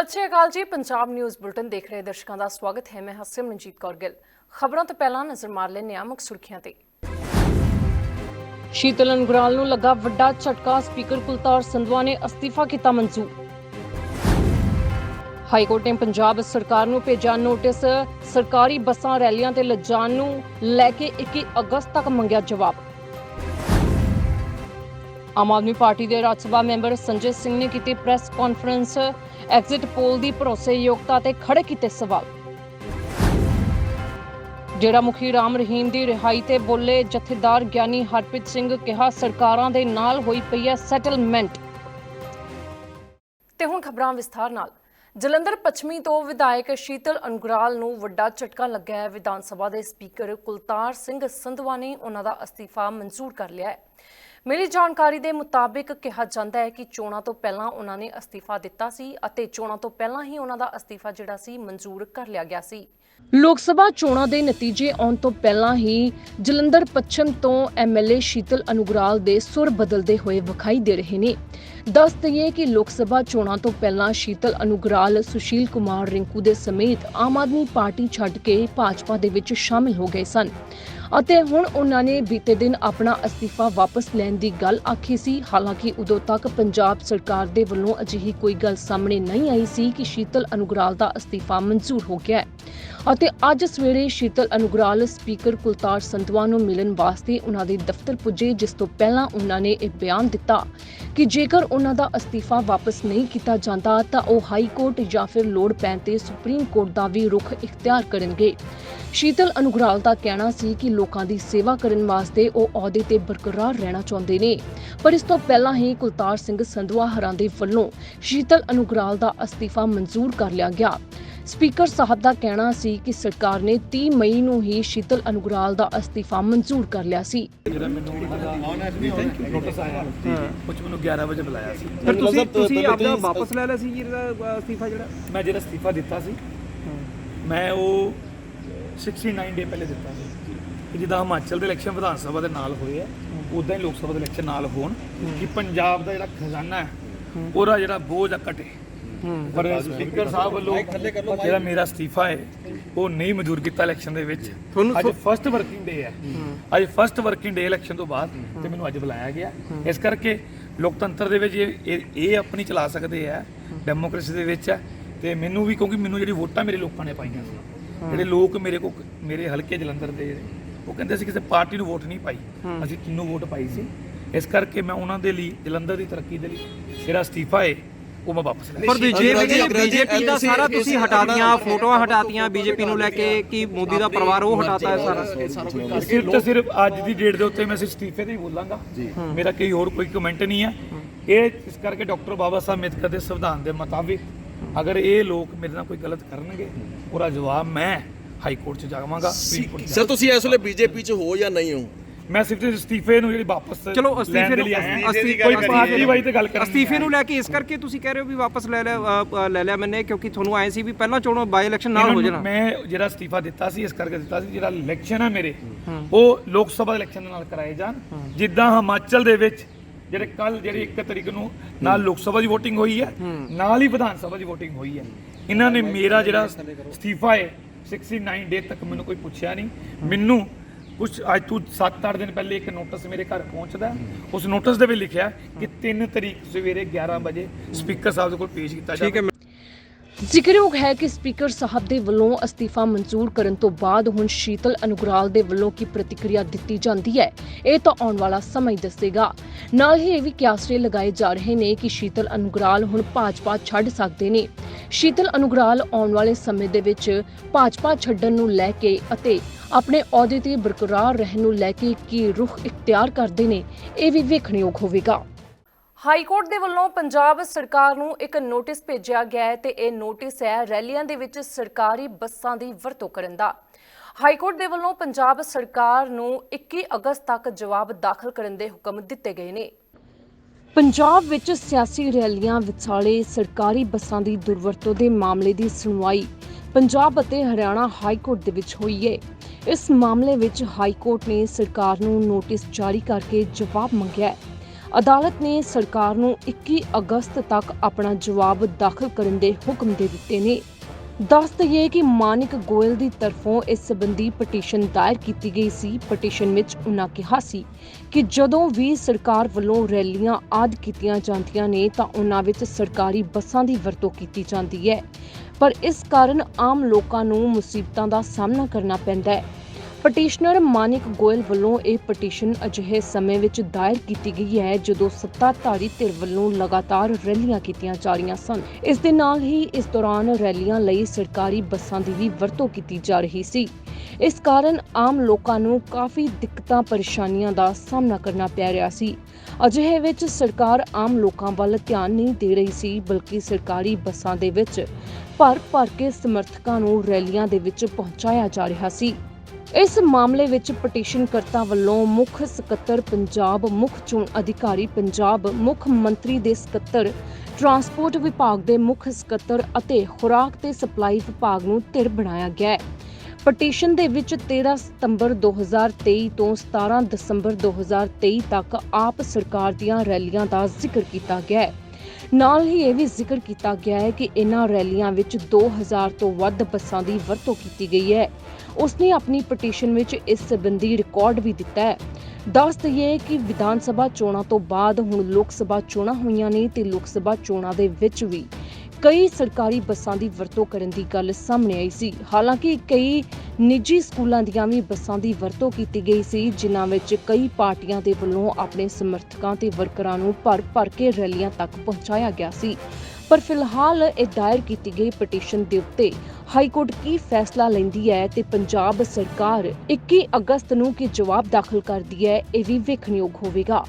ਸਤਿ ਸ਼੍ਰੀ ਅਕਾਲ ਜੀ, Punjab news bulletin ਦੇਖ ਰਹੇ ਦਰਸ਼ਕਾਂ ਦਾ ਸਵਾਗਤ ਹੈ। ਮੈਂ ਹਸਮ ਕੌਰ ਗਿੱਲ। ਖਬਰਾਂ ਤੋਂ ਪਹਿਲਾਂ ਨਜ਼ਰ ਮਾਰ ਲੈਂਦੇ ਹਾਂ ਮੁੱਖ ਸੁਰਖੀਆਂ ਤੇ। ਸ਼ੀਤਲ ਅੰਗਰਾਲ ਨੂੰ ਲੱਗਾ ਵੱਡਾ ਝਟਕਾ, ਸਪੀਕਰ ਕੁਲਤਾਰ ਸੰਧਵਾ ਨੇ ਅਸਤੀਫਾ ਕੀਤਾ ਮਨਜ਼ੂਰ। ਹਾਈ ਕੋਰਟ ਨੇ ਪੰਜਾਬ ਸਰਕਾਰ ਨੂੰ ਭੇਜਿਆ ਨੋਟਿਸ। ਸਰਕਾਰੀ ਬੱਸਾਂ, ਰੈਲੀਆਂ ਤੇ ਲਿਜਾਣ ਨੂੰ ਲੈ ਕੇ 21 ਅਗਸਤ ਤੱਕ ਮੰਗਿਆ ਜਵਾਬ। ਆਮ ਆਦਮੀ ਪਾਰਟੀ ਦੇ ਰਾਜ ਸਭਾ ਮੈਂਬਰ ਸੰਜੇ ਸਿੰਘ ਨੇ ਕੀਤੀ ਪ੍ਰੈਸ ਕਾਨਫਰੰਸ। ਐਗਜ਼ਿਟ ਪੋਲ ਦੀ ਭਰੋਸੇਯੋਗਤਾ ਤੇ ਖੜੇ ਕੀਤੇ ਸਵਾਲ। ਡੇਰਾ ਮੁਖੀ ਰਾਮ ਰਹੀਮ ਦੀ ਰਿਹਾਈ ਤੇ ਬੋਲੇ ਜਥੇਦਾਰ ਗਿਆਨੀ ਹਰਪ੍ਰੀਤ ਸਿੰਘ ਕਿਹਾ, ਸਰਕਾਰਾਂ ਦੇ ਨਾਲ ਹੋਈ ਪਈ ਹੈ ਸੈਟਲਮੈਂਟ ਤੇ ਹੁਣ ਖਬਰਾਂ ਵਿਸਥਾਰ ਨਾਲ। ਜਲੰਧਰ ਪੱਛਮੀ ਤੋਂ ਵਿਧਾਇਕ ਸ਼ੀਤਲ ਅਨੁਗਰਾਲ ਨੂੰ ਵੱਡਾ ਝਟਕਾ ਲੱਗਾ ਹੈ। ਵਿਧਾਨ ਸਭਾ ਦੇ ਸਪੀਕਰ ਕੁਲਤਾਰ ਸਿੰਘ ਸੰਧਵਾ ਨੇ ਉਹਨਾਂ ਦਾ ਅਸਤੀਫਾ ਮਨਜ਼ੂਰ ਕਰ ਲਿਆ ਹੈ। ਮਿਲੀ ਜਾਣਕਾਰੀ ਦੇ ਮੁਤਾਬਿਕ ਕਿਹਾ ਜਾਂਦਾ ਹੈ ਕਿ ਚੋਣਾਂ ਤੋਂ ਪਹਿਲਾਂ ਉਹਨਾਂ ਨੇ ਅਸਤੀਫਾ ਦਿੱਤਾ ਸੀ ਅਤੇ ਚੋਣਾਂ ਤੋਂ ਪਹਿਲਾਂ ਹੀ ਉਹਨਾਂ ਦਾ ਅਸਤੀਫਾ ਜਿਹੜਾ ਸੀ ਮਨਜ਼ੂਰ ਕਰ ਲਿਆ ਗਿਆ ਸੀ। ਲੋਕ ਸਭਾ ਚੋਣਾਂ ਦੇ ਨਤੀਜੇ ਆਉਣ ਤੋਂ ਪਹਿਲਾਂ ਹੀ ਜਲੰਧਰ ਪੱਛਮ ਤੋਂ ਐਮਐਲਏ ਸ਼ੀਤਲ ਅਨੁਗਰਾਲ ਦੇ ਸੁਰ ਬਦਲਦੇ ਹੋਏ ਵਿਖਾਈ ਦੇ ਰਹੇ ਨੇ। ਦੱਸ ਦਈਏ ਕਿ ਲੋਕ ਸਭਾ ਚੋਣਾਂ ਤੋਂ ਪਹਿਲਾਂ ਸ਼ੀਤਲ ਅਨੁਗਰਾਲ, ਸੁਸ਼ੀਲ ਕੁਮਾਰ ਰਿੰਕੂ ਦੇ ਸਮੇਤ ਆਮ ਆਦਮੀ ਪਾਰਟੀ ਛੱਡ ਕੇ ਭਾਜਪਾ ਦੇ ਵਿੱਚ ਸ਼ਾਮਿਲ ਹੋ ਗਏ ਸਨ। ਅਤੇ ਹੁਣ ਉਹਨਾਂ ਨੇ ਬੀਤੇ ਦਿਨ ਆਪਣਾ ਅਸਤੀਫਾ ਵਾਪਸ ਲੈਣ ਦੀ ਗੱਲ ਆਖੀ ਸੀ। ਹਾਲਾਂਕਿ ਉਦੋਂ ਤੱਕ ਪੰਜਾਬ ਸਰਕਾਰ ਦੇ ਵੱਲੋਂ ਅਜਿਹੀ ਕੋਈ ਗੱਲ ਸਾਹਮਣੇ ਨਹੀਂ ਆਈ ਸੀ ਕਿ ਸ਼ੀਤਲ ਅਨੁਗਰਾਲ ਦਾ ਅਸਤੀਫਾ ਮਨਜ਼ੂਰ ਹੋ ਗਿਆ ਹੈ। ਅਤੇ ਅੱਜ ਸਵੇਰੇ ਸ਼ੀਤਲ ਅਨੁਗਰਾਲ ਸਪੀਕਰ ਕੁਲਤਾਰ ਸੰਧਵਾ ਨੂੰ ਮਿਲਣ ਵਾਸਤੇ ਉਹਨਾਂ ਦੇ ਦਫ਼ਤਰ ਪੁੱਜੇ, ਜਿਸ ਤੋਂ ਪਹਿਲਾਂ ਉਹਨਾਂ ਨੇ ਇਹ ਬਿਆਨ ਦਿੱਤਾ ਕਿ ਜੇਕਰ ਉਹਨਾਂ ਦਾ ਅਸਤੀਫਾ ਵਾਪਸ ਨਹੀਂ ਕੀਤਾ ਜਾਂਦਾ ਤਾਂ ਉਹ ਹਾਈ ਕੋਰਟ ਜਾਂ ਫਿਰ ਲੋੜ ਪੈਣ ਤੇ ਸੁਪਰੀਮ ਕੋਰਟ ਦਾ ਵੀ ਰੁਖ ਇਖਤਿਆਰ ਕਰਨਗੇ। ਸ਼ੀਤਲ ਅਨੁਗਰਾਲ ਦਾ ਕਹਿਣਾ ਸੀ ਕਿ ਲੋਕਾਂ ਦੀ ਸੇਵਾ ਕਰਨ ਵਾਸਤੇ ਉਹ ਅਹੁਦੇ ਤੇ ਬਰਕਰਾਰ ਰਹਿਣਾ ਚਾਹੁੰਦੇ ਨੇ। ਪਰ ਇਸ ਤੋਂ ਪਹਿਲਾਂ ਹੀ ਕੁਲਤਾਰ ਸਿੰਘ ਸੰਧਵਾ ਹਰਾਂ ਦੇ ਵੱਲੋਂ ਸ਼ੀਤਲ ਅਨੁਗਰਾਲ ਦਾ ਅਸਤੀਫਾ ਮਨਜ਼ੂਰ ਕਰ ਲਿਆ ਗਿਆ। ਸਪੀਕਰ ਸਾਹਿਬ ਦਾ ਕਹਿਣਾ ਸੀ ਕਿ ਸਰਕਾਰ ਨੇ 30 ਮਈ ਨੂੰ ਹੀ ਸ਼ੀਤਲ ਅਨੁਗਰਾਲ ਦਾ ਅਸਤੀਫਾ ਮਨਜ਼ੂਰ ਕਰ ਲਿਆ ਸੀ। ਜਿਹੜਾ ਮੈਨੂੰ ਨੋਟਿਸ ਆਇਆ ਕੁਝ ਮੈਨੂੰ 11 ਵਜੇ ਬੁਲਾਇਆ ਸੀ। ਫਿਰ ਤੁਸੀਂ ਤੁਸੀਂ ਆਪਦਾ ਵਾਪਸ ਲੈ ਲਿਆ ਸੀ ਜੀ ਇਹਦਾ ਅ, ਅਸਤੀਫਾ ਜਿਹੜਾ? ਮੈਂ ਜਿਹੜਾ ਅਸਤੀਫਾ ਦਿੱਤਾ ਸੀ ਮੈਂ ਉਹ 69 ਡੇ ਪਹਿਲੇ ਦਿੱਤਾ ਸੀ। ਕਿ ਜਿੱਦਾਂ ਹਿਮਾਚਲ ਦੇ ਇਲੈਕਸ਼ਨ ਵਿਧਾਨ ਸਭਾ ਦੇ ਨਾਲ ਹੋਏ ਆ ਉਦਾਂ ਹੀ ਲੋਕ ਸਭਾ ਦੇ ਇਲੈਕਸ਼ਨ ਨਾਲ ਹੋਣ ਕਿ ਪੰਜਾਬ ਦਾ ਜਿਹੜਾ ਖਜ਼ਾਨਾ ਹੈ ਉਹਦਾ ਜਿਹੜਾ ਬੋਝ ਆ ਘਟੇ। ਪਰ ਸਪੀਕਰ ਸਾਹਿਬ ਵੱਲੋਂ ਜਿਹੜਾ ਮੇਰਾ ਅਸਤੀਫਾ ਹੈ ਉਹ ਨਹੀਂ ਮਨਜ਼ੂਰ ਕੀਤਾ ਇਲੈਕਸ਼ਨ ਦੇ ਵਿੱਚ। ਤੁਹਾਨੂੰ- ਅੱਜ ਫਸਟ ਵਰਕਿੰਗ ਡੇ ਹੈ। ਅੱਜ ਫਸਟ ਵਰਕਿੰਗ ਡੇ ਇਲੈਕਸ਼ਨ ਤੋਂ ਬਾਅਦ ਤੇ ਮੈਨੂੰ ਅੱਜ ਬੁਲਾਇਆ ਗਿਆ। ਇਸ ਕਰਕੇ ਲੋਕਤੰਤਰ ਦੇ ਵਿੱਚ ਇਹ ਇਹ- ਇਹ ਆਪਣੀ ਚਲਾ ਸਕਦੇ ਆ ਡੈਮੋਕ੍ਰੇਸੀ ਦੇ ਵਿੱਚ ਹੈ ਤੇ ਮੈਨੂੰ ਵੀ ਕਿਉਂਕਿ ਮੈਨੂੰ ਜਿਹੜੀ ਵੋਟਾਂ ਮੇਰੇ ਲੋਕਾਂ ਨੇ ਪਾਈਆਂ ਸੀ। ਜਿਹੜੇ ਲੋਕ ਮੇਰੇ ਕੋ ਮੇਰੇ ਹਲਕੇ ਜਲੰਧਰ ਦੇ ਜਿਹੜੇ, ਉਹ ਕਹਿੰਦੇ ਸੀ ਕਿਸੇ ਪਾਰਟੀ ਨੂੰ ਵੋਟ ਨਹੀਂ ਪਾਈ। ਅਸੀਂ ਤਿੰਨੋਂ ਵੋਟ ਪਾਈ ਸੀ? ਇਸ ਕਰਕੇ ਮੈਂ ਉਹਨਾਂ ਦੇ ਲਈ ਜਲੰਧਰ ਦੀ ਤਰੱਕੀ ਦੇ ਲਈ ਜਿਹੜਾ ਅਸਤੀਫਾ ਹੈ ਉਹ ਮੈਂ ਵਾਪਸ ਲੈ ਪਰ ਬੀਜੇਪੀ ਦਾ ਸਾਰਾ ਤੁਸੀਂ ਹਟਾਤੀਆਂ ਫੋਟੋਆਂ ਹਟਾਤੀਆਂ ਬੀਜੇਪੀ ਨੂੰ ਲੈ ਕੇ ਕਿ ਮੋਦੀ ਦਾ ਪਰਿਵਾਰ ਉਹ ਹਟਾਤਾ ਹੈ ਸਾਰਾ। ਸਿਰਫ ਤੇ ਸਿਰਫ ਅੱਜ ਦੀ ਡੇਟ ਦੇ ਉੱਤੇ ਮੈਂ ਸਿਰਫ ਅਸਤੀਫੇ ਤੇ ਹੀ ਬੋਲਾਂਗਾ। ਮੇਰਾ ਕੋਈ ਹੋਰ ਕੋਈ ਕਮੈਂਟ ਨਹੀਂ ਹੈ। ਇਹ ਇਸ ਕਰਕੇ ਡਾਕਟਰ ਬਾਬਾ ਸਾਹਿਬ ਅੰਬੇਦਕਰ ਦੇ ਸੰਵਿਧਾਨ ਦੇ ਮੁਤਾਬਿਕ ਅਗਰ ਇਹ ਲੋਕ ਮੇਰੇ ਨਾਲ ਕੋਈ ਗਲਤ ਕਰਨਗੇ ਉਹਦਾ ਜਵਾਬ ਮੈਂ ਹਾਈ ਕੋਰਟ 'ਚ ਜਾਵਾਂਗਾ ਸੁਪਰੀਮ ਕੋਰਟ 'ਚ ਸਰ ਤੁਸੀਂ ਇਸ ਵੇਲੇ ਬੀਜੇਪੀ ਚ ਹੋ ਜਾਂ ਨਹੀਂ ਹੋ? ਮੈਂ ਸਿਰਫ ਅਸਤੀਫੇ ਨੂੰ ਜਿਹੜੀ ਵਾਪਸ ਚਲੋ ਅਸਤੀਫੇ ਨੂੰ ਕੋਈ ਪਾਰਟੀ ਵਾਈ ਤੇ ਗੱਲ ਕਰਨੀ ਅਸਤੀਫੇ ਨੂੰ ਲੈ ਕੇ ਇਸ ਕਰਕੇ ਤੁਸੀਂ ਕਹਿ ਰਹੇ ਹੋ ਵੀ ਵਾਪਸ ਲੈ ਲਿਆ ਲੈ ਲਿਆ ਮੈਨੇ ਕਿਉਂਕਿ ਤੁਹਾਨੂੰ ਆਏ ਸੀ ਵੀ ਪਹਿਲਾਂ ਚੋਣੋਂ ਬਾਈ ਇਲੈਕਸ਼ਨ ਨਾਲ ਹੋ ਜਾਣਾ। ਮੈਂ ਜਿਹੜਾ ਅਸਤੀਫਾ ਦਿੱਤਾ ਸੀ ਇਸ ਕਰਕੇ ਦਿੱਤਾ ਸੀ ਜਿਹੜਾ ਇਲੈਕਸ਼ਨ ਹੈ ਮੇਰੇ ਉਹ ਲੋਕ ਸਭਾ ਇਲੈਕਸ਼ਨ ਨਾਲ ਕਰਾਏ ਜਾਣ। ਜਿੱਦਾਂ ਹਿਮਾਚਲ ਦੇ ਵਿੱਚ ਜਿਹੜੇ ਕੱਲ ਜਿਹੜੀ 1 ਤਰੀਕ ਨੂੰ ਨਾਲ ਲੋਕ ਸਭਾ ਦੀ VOTING ਹੋਈ ਹੈ ਨਾਲ ਹੀ ਵਿਧਾਨ ਸਭਾ ਦੀ VOTING ਹੋਈ ਹੈ। ਇਹਨਾਂ ਨੇ ਮੇਰਾ ਜਿਹੜਾ ਅਸਤੀਫਾ ਹੈ 69 ਡੇ ਤੱਕ ਮੈਨੂੰ ਕੋਈ ਪੁੱਛਿਆ ਨਹੀਂ। ਮੈਨੂੰ ਕੁਝ ਅੱਜ ਤੋਂ 7-8 ਦਿਨ ਪਹਿਲੇ ਇੱਕ ਨੋਟਿਸ ਮੇਰੇ ਘਰ ਪਹੁੰਚਦਾ। ਉਸ ਨੋਟਿਸ ਦੇ ਵਿੱਚ ਲਿਖਿਆ ਕਿ 3 ਤਰੀਕ ਸਵੇਰੇ 11 ਵਜੇ ਸਪੀਕਰ ਸਾਹਿਬ ਦੇ ਕੋਲ ਪੇਸ਼ ਕੀਤਾ ਜਾਵੇ ਜ਼ਿਕਰਯੋਗ ਹੈ ਕਿ ਸਪੀਕਰ ਸਾਹਿਬ ਦੇ ਵੱਲੋਂ ਅਸਤੀਫਾ ਮਨਜ਼ੂਰ ਕਰਨ ਤੋਂ ਬਾਅਦ ਹੁਣ ਸ਼ੀਤਲ ਅਨੁਗਰਾਲ ਦੇ ਵੱਲੋਂ ਕੀ ਪ੍ਰਤੀਕਿਰਿਆ ਦਿੱਤੀ ਜਾਂਦੀ ਹੈ, ਇਹ ਤਾਂ ਆਉਣ ਵਾਲਾ ਸਮਾਂ ਹੀ ਦੱਸੇਗਾ। ਨਾਲ ਹੀ ਇਹ ਵੀ ਕਿਆਸਰੇ ਲਗਾਏ ਜਾ ਰਹੇ ਨੇ ਕਿ ਸ਼ੀਤਲ ਅਨੁਗਰਾਲ ਹੁਣ ਭਾਜਪਾ ਛੱਡ ਸਕਦੇ ਨੇ। ਸ਼ੀਤਲ ਅਨੁਗਰਾਲ ਆਉਣ ਵਾਲੇ ਸਮੇਂ ਦੇ ਵਿੱਚ ਭਾਜਪਾ ਛੱਡਣ ਨੂੰ ਲੈ ਕੇ ਅਤੇ ਆਪਣੇ ਅਹੁਦੇ ਤੇ ਬਰਕਰਾਰ ਰਹਿਣ ਨੂੰ ਲੈ ਕੇ ਕੀ ਰੁਖ ਇਖਤਿਆਰ ਕਰਦੇ ਨੇ, ਇਹ ਵੀ ਵੇਖਣਯੋਗ ਹੋਵੇਗਾ। ਹਾਈ ਕੋਰਟ ਦੇ ਵੱਲੋਂ ਪੰਜਾਬ ਸਰਕਾਰ ਨੂੰ ਇੱਕ ਨੋਟਿਸ ਭੇਜਿਆ ਗਿਆ ਹੈ ਤੇ ਇਹ ਨੋਟਿਸ ਹੈ ਰੈਲੀਆਂ ਦੇ ਵਿੱਚ ਸਰਕਾਰੀ ਬੱਸਾਂ ਦੀ ਵਰਤੋਂ ਕਰਨ ਦਾ। ਹਾਈ ਕੋਰਟ ਦੇ ਵੱਲੋਂ ਪੰਜਾਬ ਸਰਕਾਰ ਨੂੰ 21 ਅਗਸਤ ਤੱਕ ਜਵਾਬ ਦਾਖਲ ਕਰਨ ਦੇ ਹੁਕਮ ਦਿੱਤੇ ਗਏ ਨੇ। ਪੰਜਾਬ ਵਿੱਚ ਸਿਆਸੀ ਰੈਲੀਆਂ ਵਿਚਾਲੇ ਸਰਕਾਰੀ ਬੱਸਾਂ ਦੀ ਦੁਰਵਰਤੋਂ ਦੇ ਮਾਮਲੇ ਦੀ ਸੁਣਵਾਈ ਪੰਜਾਬ ਅਤੇ ਹਰਿਆਣਾ ਹਾਈ ਕੋਰਟ ਦੇ ਵਿੱਚ ਹੋਈ ਹੈ ਇਸ ਮਾਮਲੇ ਵਿੱਚ ਹਾਈ ਕੋਰਟ ਨੇ ਸਰਕਾਰ ਨੂੰ ਨੋਟਿਸ ਜਾਰੀ ਕਰਕੇ ਜਵਾਬ ਮੰਗਿਆ ਹੈ। ਅਦਾਲਤ ਨੇ ਸਰਕਾਰ ਨੂੰ 21 ਅਗਸਤ ਤੱਕ ਆਪਣਾ ਜਵਾਬ ਦਾਖਲ ਕਰਨ ਦੇ ਹੁਕਮ ਦੇ ਦਿੱਤੇ ਨੇ। ਦੱਸ ਦਈਏ ਕਿ ਮਾਨਿਕ ਗੋਇਲ ਦੀ ਤਰਫੋਂ ਇਸ ਸੰਬੰਧੀ ਪਟੀਸ਼ਨ ਦਾਇਰ ਕੀਤੀ ਗਈ ਸੀ। ਪਟੀਸ਼ਨ ਵਿੱਚ ਉਨ੍ਹਾਂ ਕਿਹਾ ਸੀ ਕਿ ਜਦੋਂ ਵੀ ਸਰਕਾਰ ਵੱਲੋਂ ਰੈਲੀਆਂ ਆਦ ਕੀਤੀਆਂ ਜਾਂਦੀਆਂ ਨੇ ਤਾਂ ਉਹਨਾਂ ਵਿੱਚ ਸਰਕਾਰੀ ਬੱਸਾਂ ਦੀ ਵਰਤੋਂ ਕੀਤੀ ਜਾਂਦੀ ਹੈ। ਪਰ ਇਸ ਕਾਰਨ ਆਮ ਲੋਕਾਂ ਨੂੰ ਮੁਸੀਬਤਾਂ ਦਾ ਸਾਹਮਣਾ ਕਰਨਾ ਪੈਂਦਾ ਹੈ। ਪਟੀਸ਼ਨਰ ਮਾਨਿਕ ਗੋਇਲ ਵੱਲੋਂ ਇਹ ਪਟੀਸ਼ਨ ਅਜਿਹੇ ਸਮੇਂ ਵਿੱਚ ਦਾਇਰ ਕੀਤੀ ਗਈ ਹੈ ਜਦੋਂ ਸੱਤਾਧਾਰੀ ਧਿਰ ਵੱਲੋਂ ਲਗਾਤਾਰ ਰੈਲੀਆਂ ਕੀਤੀਆਂ ਜਾ ਰਹੀਆਂ ਸਨ। ਇਸ ਦੇ ਨਾਲ ਹੀ ਇਸ ਦੌਰਾਨ ਰੈਲੀਆਂ ਲਈ ਸਰਕਾਰੀ ਬੱਸਾਂ ਦੀ ਵੀ ਵਰਤੋਂ ਕੀਤੀ ਜਾ ਰਹੀ ਸੀ। ਇਸ ਕਾਰਨ ਆਮ ਲੋਕਾਂ ਨੂੰ ਕਾਫੀ ਦਿੱਕਤਾਂ, ਪਰੇਸ਼ਾਨੀਆਂ ਦਾ ਸਾਹਮਣਾ ਕਰਨਾ ਪੈ ਰਿਹਾ ਸੀ। ਅਜਿਹੇ ਵਿੱਚ ਸਰਕਾਰ ਆਮ ਲੋਕਾਂ ਵੱਲ ਧਿਆਨ ਨਹੀਂ ਦੇ ਰਹੀ ਸੀ, ਬਲਕਿ ਸਰਕਾਰੀ ਬੱਸਾਂ ਦੇ ਵਿੱਚ ਭਰ ਭਰ ਕੇ ਸਮਰਥਕਾਂ ਨੂੰ ਰੈਲੀਆਂ ਦੇ ਵਿੱਚ ਪਹੁੰਚਾਇਆ ਜਾ ਰਿਹਾ ਸੀ। ਇਸ ਮਾਮਲੇ ਵਿੱਚ ਪਟੀਸ਼ਨਕਰਤਾ ਵੱਲੋਂ ਮੁੱਖ ਸਕੱਤਰ ਪੰਜਾਬ, ਮੁੱਖ ਚੋਣ ਅਧਿਕਾਰੀ ਪੰਜਾਬ, ਮੁੱਖ ਮੰਤਰੀ ਦੇ ਸਕੱਤਰ, ਟਰਾਂਸਪੋਰਟ ਵਿਭਾਗ ਦੇ ਮੁੱਖ ਸਕੱਤਰ ਅਤੇ ਖੁਰਾਕ ਤੇ ਸਪਲਾਈ ਵਿਭਾਗ ਨੂੰ ਧਿਰ ਬਣਾਇਆ ਗਿਆ ਹੈ। ਪਟੀਸ਼ਨ ਦੇ ਵਿੱਚ 13 ਸਤੰਬਰ 2023 ਤੋਂ 17 ਦਸੰਬਰ 2023 ਤੱਕ ਆਪ ਸਰਕਾਰ ਦੀਆਂ ਰੈਲੀਆਂ ਦਾ ਜ਼ਿਕਰ ਕੀਤਾ ਗਿਆ ਹੈ। ਨਾਲ ਹੀ ਇਹ ਵੀ ਜ਼ਿਕਰ ਕੀਤਾ ਗਿਆ ਹੈ ਕਿ ਇਨ੍ਹਾਂ ਰੈਲੀਆਂ ਵਿੱਚ 2000 ਤੋਂ ਵੱਧ ਬੱਸਾਂ ਦੀ ਵਰਤੋਂ ਕੀਤੀ ਗਈ ਹੈ। ਉਸਨੇ ਆਪਣੀ ਪਟੀਸ਼ਨ ਵਿੱਚ ਇਸ ਸੰਬੰਧੀ ਰਿਕਾਰਡ ਵੀ ਦਿੱਤਾ ਹੈ। ਦੱਸ ਦਈਏ ਕਿ ਵਿਧਾਨ ਸਭਾ ਚੋਣਾਂ ਤੋਂ ਬਾਅਦ ਹੁਣ ਲੋਕ ਸਭਾ ਚੋਣਾਂ ਹੋਈਆਂ ਨੇ ਤੇ ਲੋਕ ਸਭਾ ਚੋਣਾਂ ਦੇ ਵਿੱਚ ਵੀ ਕਈ ਸਰਕਾਰੀ ਬੱਸਾਂ ਦੀ ਵਰਤੋਂ ਕਰਨ ਦੀ ਗੱਲ ਸਾਹਮਣੇ ਆਈ ਸੀ। ਹਾਲਾਂਕਿ ਕਈ ਨਿੱਜੀ ਸਕੂਲਾਂ ਦੀਆਂ ਵੀ ਬੱਸਾਂ ਦੀ ਵਰਤੋਂ ਕੀਤੀ ਗਈ ਸੀ, ਜਿਨ੍ਹਾਂ ਵਿੱਚ ਕਈ ਪਾਰਟੀਆਂ ਦੇ ਵੱਲੋਂ ਆਪਣੇ ਸਮਰਥਕਾਂ ਤੇ ਵਰਕਰਾਂ ਨੂੰ ਭਰ ਭਰ ਕੇ ਰੈਲੀਆਂ ਤੱਕ ਪਹੁੰਚਾਇਆ ਗਿਆ ਸੀ। ਪਰ ਫਿਲਹਾਲ ਇਹ ਦਾਇਰ ਕੀਤੀ ਗਈ ਪਟੀਸ਼ਨ ਦੇ ਉੱਤੇ ਹਾਈ ਕੋਰਟ ਕੀ ਫੈਸਲਾ ਲੈਂਦੀ ਹੈ ਤੇ ਪੰਜਾਬ ਸਰਕਾਰ 21 ਅਗਸਤ ਨੂੰ ਕੀ ਜਵਾਬ ਦਾਖਲ ਕਰਦੀ ਹੈ, ਇਹ ਵੀ ਵੇਖਣਯੋਗ ਹੋਵੇਗਾ।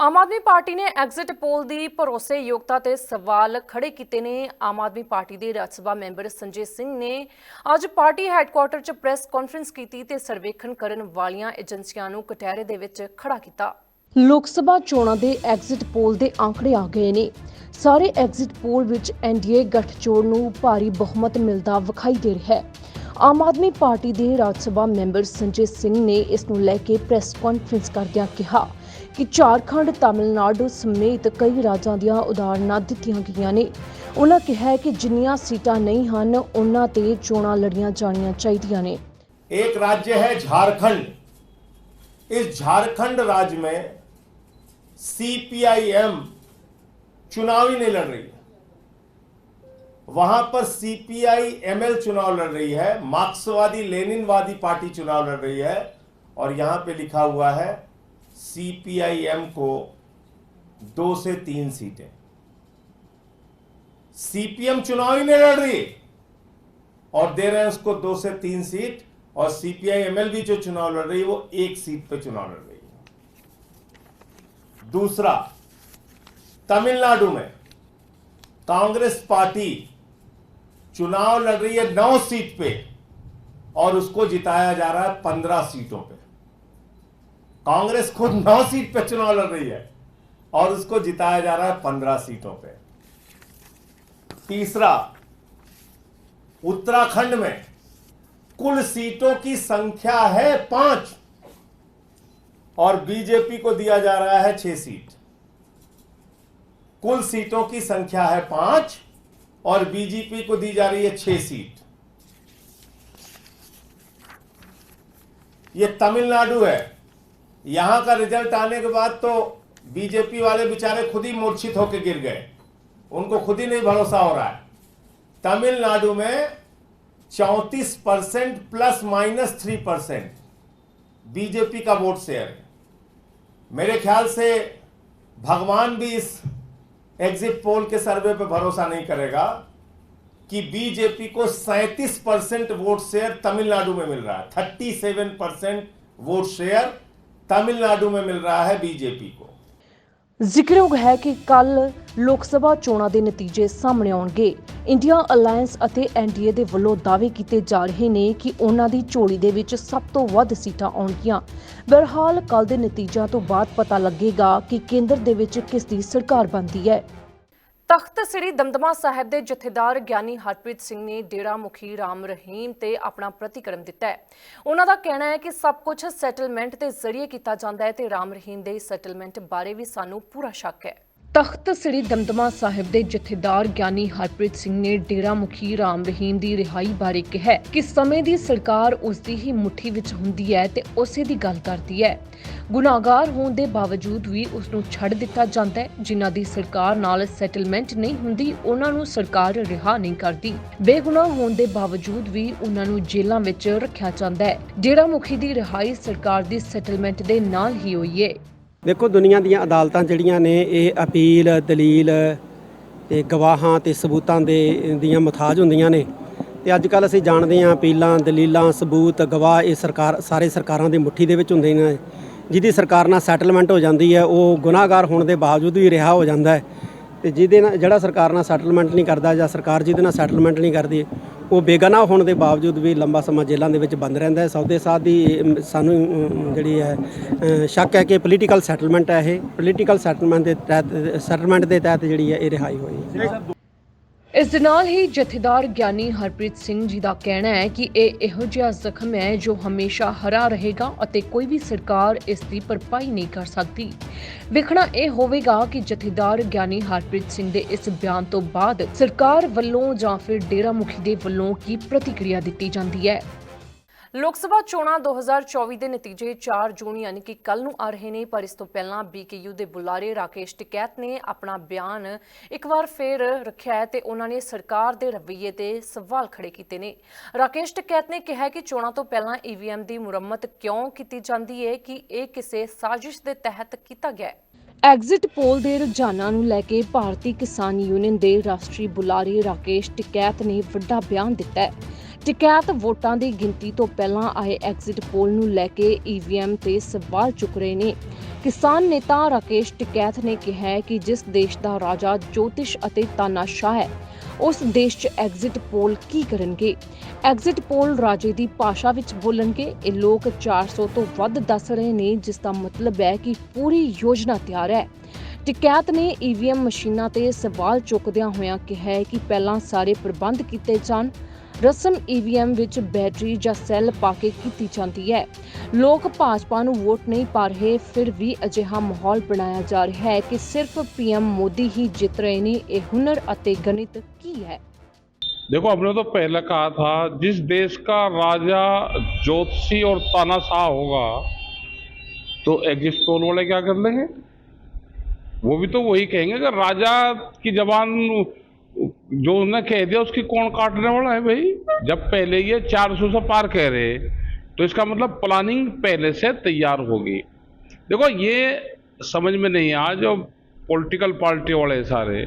ਆਮ ਆਦਮੀ ਪਾਰਟੀ ਨੇ ਐਗਜ਼ਿਟ ਪੋਲ ਦੀ ਭਰੋਸੇਯੋਗਤਾ ਤੇ ਸਵਾਲ ਖੜੇ ਕੀਤੇ ਨੇ। ਆਮ ਆਦਮੀ ਪਾਰਟੀ ਦੇ ਰਾਜ ਸਭਾ ਮੈਂਬਰ ਸੰਜੇ ਸਿੰਘ ਨੇ ਅੱਜ ਪਾਰਟੀ ਹੈੱਡਕੁਆਰਟਰ 'ਚ ਪ੍ਰੈਸ ਕਾਨਫਰੰਸ ਕੀਤੀ ਤੇ ਸਰਵੇਖਣ ਕਰਨ ਵਾਲੀਆਂ ਏਜੰਸੀਆਂ ਨੂੰ ਕਟਹਿਰੇ ਦੇ ਵਿੱਚ ਖੜਾ ਕੀਤਾ। ਲੋਕ ਸਭਾ ਚੋਣਾਂ ਦੇ ਐਗਜ਼ਿਟ ਪੋਲ ਦੇ ਆંકੜੇ ਆ ਗਏ ਨੇ। ਸਾਰੇ ਐਗਜ਼ਿਟ ਪੋਲ ਵਿੱਚ ਐਨਡੀਏ ਗੱਠਜੋੜ ਨੂੰ ਭਾਰੀ ਬਹੁਮਤ ਮਿਲਦਾ ਵਿਖਾਈ ਦੇ ਰਿਹਾ ਹੈ। ਆਮ ਆਦਮੀ ਪਾਰਟੀ ਦੇ ਰਾਜ ਸਭਾ ਮੈਂਬਰ ਸੰਜੇ ਸਿੰਘ ਨੇ ਇਸ ਨੂੰ ਲੈ ਕੇ ਪ੍ਰੈਸ ਕਾਨਫਰੰਸ ਕਰਦਿਆਂ ਕਿਹਾ। ਕਿ ਝਾਰਖੰਡ ਤਾਮਿਲਨਾਡੂ ਸਮੇਤ ਕਈ ਰਾਜਾਂ ਦੀਆਂ ਉਦਾਹਰਨਾਂ ਦਿੱਤੀਆਂ ਗਈਆਂ ਨੇ ਉਹਨਾਂ ਕਿਹਾ ਕਿ ਜਿੰਨੀਆਂ ਸੀਟਾਂ ਨਹੀਂ ਹਨ ਉਹਨਾਂ ਤੇ ਚੋਣਾਂ ਲੜੀਆਂ ਜਾਣੀਆਂ ਚਾਹੀਦੀਆਂ ਨੇ एक राज्य है झारखंड इस झारखंड राज्य में सीपीआईएम चुनाव ही नहीं लड़ रही है वहां पर सीपीआई एमएल चुनाव लड़ रही है मार्क्सवादी लेनिनवादी पार्टी चुनाव लड़ रही है और यहां पे लिखा हुआ है सीपीआईएम को दो से तीन सीटें। सीपीएम चुनाव ही नहीं लड़ रही। है और दे रहे हैं उसको दो से तीन सीट, और सीपीआई एमएल भी जो चुनाव लड़ रही है, वो एक सीट पे चुनाव लड़ रही है। दूसरा, तमिलनाडु में कांग्रेस पार्टी चुनाव लड़ रही है नौ सीट पे, और उसको जिताया जा रहा है पंद्रह सीटों पे। कांग्रेस खुद नौ सीट पे चुनाव लड़ रही है और उसको जिताया जा रहा है पंद्रह सीटों पे। तीसरा, उत्तराखंड में कुल सीटों की संख्या है पाँच और बीजेपी को दिया जा रहा है छह सीट। कुल सीटों की संख्या है पाँच और बीजेपी को दी जा रही है छह सीट। ये तमिलनाडु है। यहाँ का रिज़ल्ट आने के बाद तो बीजेपी वाले बेचारे खुद ही मूर्छित होकर गिर गए। उनको खुद ही नहीं भरोसा हो रहा है। तमिलनाडु में चौंतीस percent plus minus three percent BJP का वोट शेयर है। मेरे ख्याल से भगवान भी इस एग्जिट पोल के सर्वे पर भरोसा नहीं करेगा कि बीजेपी को 37 परसेंट वोट शेयर तमिलनाडु में मिल रहा है। 37 परसेंट वोट शेयर तमिलनाडु में मिल रहा है बीजेपी को ਜ਼ਿਕਰਯੋਗ ਹੈ ਕਿ ਕੱਲ ਲੋਕ ਸਭਾ ਚੋਣਾਂ ਦੇ ਨਤੀਜੇ ਸਾਹਮਣੇ ਆਉਣਗੇ ਇੰਡੀਆ ਅਲਾਈਅੰਸ ਅਤੇ ਐਨਡੀਏ ਦੇ ਵੱਲੋਂ ਦਾਅਵੇ ਕੀਤੇ ਜਾ ਰਹੇ ਨੇ ਕਿ ਉਹਨਾਂ ਦੀ ਝੋਲੀ ਦੇ ਵਿੱਚ ਸਭ ਤੋਂ ਵੱਧ ਸੀਟਾਂ ਆਉਣਗੀਆਂ ਬਹਰਹਾਲ ਕੱਲ ਦੇ ਨਤੀਜਿਆਂ ਤੋਂ ਬਾਅਦ ਪਤਾ ਲੱਗੇਗਾ ਕਿ ਕੇਂਦਰ ਦੇ ਵਿੱਚ ਕਿਸ ਦੀ ਸਰਕਾਰ ਬਣਦੀ ਹੈ ਤਖਤ ਸ੍ਰੀ ਦਮਦਮਾ ਸਾਹਿਬ ਦੇ ਜਥੇਦਾਰ ਗਿਆਨੀ ਹਰਪ੍ਰੀਤ ਸਿੰਘ ਨੇ ਡੇਰਾ ਮੁਖੀ ਰਾਮ ਰਹੀਮ ਤੇ ਆਪਣਾ ਪ੍ਰਤੀਕਰਮ ਦਿੱਤਾ ਹੈ। ਉਹਨਾਂ ਦਾ ਕਹਿਣਾ ਹੈ ਕਿ ਸਭ ਕੁਝ ਸੈਟਲਮੈਂਟ ਦੇ ਜ਼ਰੀਏ ਕੀਤਾ ਜਾਂਦਾ ਹੈ ਤੇ ਰਾਮ ਰਹੀਮ ਦੇ ਸੈਟਲਮੈਂਟ ਬਾਰੇ ਵੀ ਸਾਨੂੰ ਪੂਰਾ ਸ਼ੱਕ ਹੈ। ਤਖਤ ਸ੍ਰੀ ਦਮਦਮਾ ਸਾਹਿਬ ਦੇ ਜਥੇਦਾਰ ਗਿਆਨੀ ਹਰਪ੍ਰੀਤ ਸਿੰਘ ਨੇ ਡੇਰਾ ਮੁਖੀ ਰਾਮ ਰਹੀਮ ਦੀ ਰਿਹਾਈ ਬਾਰੇ ਕਿਹਾ ਕਿ ਸਮੇਂ ਦੀ ਸਰਕਾਰ ਉਸ ਦੀ ਹੀ ਮੁਠੀ ਵਿੱਚ ਹੁੰਦੀ ਹੈ ਤੇ ਉਸੇ ਦੀ ਗੱਲ ਕਰਦੀ ਹੈ। ਗੁਨਾਹਗਾਰ ਹੋਣ ਦੇ ਬਾਵਜੂਦ ਵੀ ਉਸ ਨੂੰ ਛੱਡ ਦਿੱਤਾ ਜਾਂਦਾ ਹੈ। ਜਿਨ੍ਹਾਂ ਦੀ ਸਰਕਾਰ ਨਾਲ ਸੈਟਲਮੈਂਟ ਨਹੀਂ ਹੁੰਦੀ, ਉਹਨਾਂ ਨੂੰ ਸਰਕਾਰ ਰਿਹਾ ਨਹੀਂ ਕਰਦੀ। ਬੇਗੁਨਾਹ ਹੋਣ ਦੇ ਬਾਵਜੂਦ ਵੀ ਉਹਨਾਂ ਨੂੰ ਜੇਲ੍ਹਾਂ ਵਿੱਚ ਰੱਖਿਆ ਜਾਂਦਾ ਹੈ। ਡੇਰਾ ਮੁਖੀ ਦੀ ਰਿਹਾਈ ਸਰਕਾਰ ਦੀ ਸੈਟਲਮੈਂਟ ਦੇ ਨਾਲ ਹੀ ਹੋਈ ਹੈ। ਦੇਖੋ, ਦੁਨੀਆ ਦੀਆਂ ਅਦਾਲਤਾਂ ਜਿਹੜੀਆਂ ਨੇ, ਇਹ ਅਪੀਲ, ਦਲੀਲ ਤੇ ਗਵਾਹਾਂ ਤੇ ਸਬੂਤਾਂ ਦੇ, ਦੀਆਂ ਮੁਤਾਜ ਹੁੰਦੀਆਂ ਨੇ। ਤੇ ਅੱਜ ਕੱਲ ਅਸੀਂ ਜਾਣਦੇ ਹਾਂ, ਅਪੀਲਾਂ, ਦਲੀਲਾਂ, ਸਬੂਤ, ਗਵਾਹ, ਇਹ ਸਰਕਾਰ, ਸਾਰੇ ਸਰਕਾਰਾਂ ਦੇ ਮੁੱਠੀ ਦੇ ਵਿੱਚ ਹੁੰਦੇ ਨੇ। ਜਿਹਦੀ ਸਰਕਾਰ ਨਾਲ ਸੈਟਲਮੈਂਟ ਹੋ ਜਾਂਦੀ ਹੈ, ਉਹ ਗੁਨਾਹਗਾਰ ਹੋਣ ਦੇ ਬਾਵਜੂਦ ਵੀ ਰਿਹਾ ਹੋ ਜਾਂਦਾ ਹੈ। ਤੇ ਜਿਹਦੇ ਨਾਲ, ਜਿਹੜਾ ਸਰਕਾਰ ਨਾਲ ਸੈਟਲਮੈਂਟ ਨਹੀਂ ਕਰਦਾ ਜਾਂ ਸਰਕਾਰ ਜਿਹਦੇ ਨਾਲ ਸੈਟਲਮੈਂਟ ਨਹੀਂ ਕਰਦੀ ਉਹ ਬੇਗਨਾਹ ਹੋਣ ਦੇ ਬਾਵਜੂਦ ਵੀ ਲੰਬਾ ਸਮਾਂ ਜੇਲ੍ਹਾਂ ਦੇ ਵਿੱਚ ਬੰਦ ਰਹਿੰਦਾ ਹੈ। ਸੌਦੇ ਸਾਧ ਦੀ ਸਾਨੂੰ ਜਿਹੜੀ ਹੈ ਸ਼ੱਕ ਹੈ ਕਿ ਪੋਲੀਟੀਕਲ ਸੈਟਲਮੈਂਟ ਹੈ ਇਹ। ਪੋਲੀਟੀਕਲ ਸੈਟਲਮੈਂਟ ਦੇ ਤਹਿਤ ਸੈਟਲਮੈਂਟ ਦੇ ਤਹਿਤ ਜਿਹੜੀ ਹੈ ਇਹ ਰਿਹਾਈ ਹੋਈ ਇਸ ਦੇ ਨਾਲ ਹੀ ਜਥੇਦਾਰ ਗਿਆਨੀ ਹਰਪ੍ਰੀਤ ਸਿੰਘ ਜੀ ਦਾ ਕਹਿਣਾ ਹੈ ਕਿ ਇਹ ਇਹੋ ਜਿਹਾ ਜ਼ਖਮ ਹੈ ਜੋ ਹਮੇਸ਼ਾ ਹਰਾ ਰਹੇਗਾ ਅਤੇ ਕੋਈ ਵੀ ਸਰਕਾਰ ਇਸ ਦੀ ਭਰਪਾਈ ਨਹੀਂ ਕਰ ਸਕਦੀ। ਵੇਖਣਾ ਇਹ ਹੋਵੇਗਾ ਕਿ ਜਥੇਦਾਰ ਗਿਆਨੀ ਹਰਪ੍ਰੀਤ ਸਿੰਘ ਦੇ ਇਸ ਬਿਆਨ ਤੋਂ ਬਾਅਦ ਸਰਕਾਰ ਵੱਲੋਂ ਜਾਂ ਫਿਰ ਡੇਰਾ ਮੁਖੀ ਦੇ ਵੱਲੋਂ ਕੀ ਪ੍ਰਤੀਕਿਰਿਆ ਦਿੱਤੀ ਜਾਂਦੀ ਹੈ। ਲੋਕ ਸਭਾ ਚੋਣਾਂ 2024 ਦੇ ਨਤੀਜੇ 4 ਜੂਨ ਯਾਨੀ ਕਿ ਕੱਲ ਨੂੰ ਆ ਰਹੇ ਨੇ, ਪਰ ਇਸ ਤੋਂ ਪਹਿਲਾਂ ਬੀਕੇਯੂ ਦੇ ਬੁਲਾਰੇ ਰਾਕੇਸ਼ ਟਿਕੈਤ ਨੇ ਆਪਣਾ ਬਿਆਨ ਇੱਕ ਵਾਰ ਫੇਰ ਰੱਖਿਆ ਹੈ ਤੇ ਉਹਨਾਂ ਨੇ ਸਰਕਾਰ ਦੇ ਰਵੱਈਏ ਤੇ ਸਵਾਲ ਖੜੇ ਕੀਤੇ ਨੇ। ਰਾਕੇਸ਼ ਟਿਕੈਤ ਨੇ ਕਿਹਾ ਕਿ ਚੋਣਾਂ ਤੋਂ ਪਹਿਲਾਂ ਈਵੀਐਮ ਦੀ ਮੁਰੰਮਤ ਕਿਉਂ ਕੀਤੀ ਜਾਂਦੀ ਹੈ ਕਿ ਇਹ ਕਿਸੇ ਸਾਜ਼ਿਸ਼ ਦੇ ਤਹਿਤ ਕੀਤਾ ਗਿਆ ਹੈ? ਐਗਜ਼ਿਟ ਪੋਲ ਦੇ ਰੁਝਾਨਾਂ ਨੂੰ ਲੈ ਕੇ ਭਾਰਤੀ ਕਿਸਾਨ ਯੂਨੀਅਨ ਦੇ ਰਾਸ਼ਟਰੀ ਬੁਲਾਰੇ ਰਾਕੇਸ਼ ਟਿਕੈਤ ਨੇ ਵੱਡਾ ਬਿਆਨ ਦਿੱਤਾ ਹੈ। ਟਿਕੈਤ ਵੋਟਾਂ ਦੀ ਗਿਣਤੀ ਤੋਂ ਪਹਿਲਾਂ ਆਏ ਐਗਜ਼ਿਟ ਪੋਲ ਨੂੰ ਲੈ ਕੇ ਈਵੀਐਮ ਤੇ ਸਵਾਲ ਚੁੱਕ ਰਹੇ ਨੇ। ਕਿਸਾਨ ਨੇਤਾ ਰਾਕੇਸ਼ ਟਿਕੈਤ ਨੇ ਕਿਹਾ ਹੈ ਕਿ ਜਿਸ ਦੇਸ਼ ਦਾ ਰਾਜਾ ਜੋਤਿਸ਼ ਅਤੇ ਤਾਨਾਸ਼ਾਹ ਹੈ, ਉਸ ਦੇਸ਼ 'ਚ ਐਗਜ਼ਿਟ ਪੋਲ ਕੀ ਕਰਨਗੇ? ਐਗਜ਼ਿਟ ਪੋਲ ਰਾਜੇ ਦੀ ਭਾਸ਼ਾ ਵਿੱਚ ਬੋਲਣਗੇ। ਇਹ ਲੋਕ 400 ਤੋਂ ਵੱਧ ਦੱਸ ਰਹੇ ਨੇ, ਜਿਸ ਦਾ ਮਤਲਬ ਹੈ ਕਿ ਪੂਰੀ ਯੋਜਨਾ ਤਿਆਰ ਹੈ। ਟਿਕੈਤ ਨੇ ਈਵੀਐਮ ਮਸ਼ੀਨਾਂ ਤੇ ਸਵਾਲ ਚੁੱਕਦਿਆਂ ਹੋਇਆਂ ਕਿਹਾ ਹੈ ਕਿ ਪਹਿਲਾਂ ਸਾਰੇ ਪ੍ਰਬੰਧ ਕੀਤੇ ਜਾਣ ਰਸਮ ਈਵੀਐਮ ਵਿੱਚ ਬੈਟਰੀ ਜਾਂ ਸੈੱਲ ਪਾ ਕੇ ਕੀਤੀ ਜਾਂਦੀ ਹੈ ਲੋਕ ਭਾਜਪਾ ਨੂੰ ਵੋਟ ਨਹੀਂ ਪਾ ਰਹੇ ਫਿਰ ਵੀ ਅਜਿਹਾ ਮਾਹੌਲ ਬਣਾਇਆ ਜਾ ਰਿਹਾ ਹੈ ਕਿ ਸਿਰਫ ਪੀਐਮ ਮੋਦੀ ਹੀ ਜਿੱਤ ਰਹੇ ਨੇ ਇਹ ਹੁਨਰ ਅਤੇ ਗਣਿਤ ਕੀ ਹੈ देखो हमने तो पहले कहा था जिस देश का राजा ज्योतिषी और तानाशाह होगा तो एग्जिट पोल वाले क्या कर लेंगे वो भी तो वही कहेंगे कि राजा की जबान जो उन्होंने कह दिया, उसकी कौन काटने वाला है भाई? जब पहले ये 400 से पार कह रहे तो इसका मतलब प्लानिंग पहले से तैयार होगी। देखो, ये समझ में नहीं आया जो पॉलिटिकल पार्टी वाले सारे।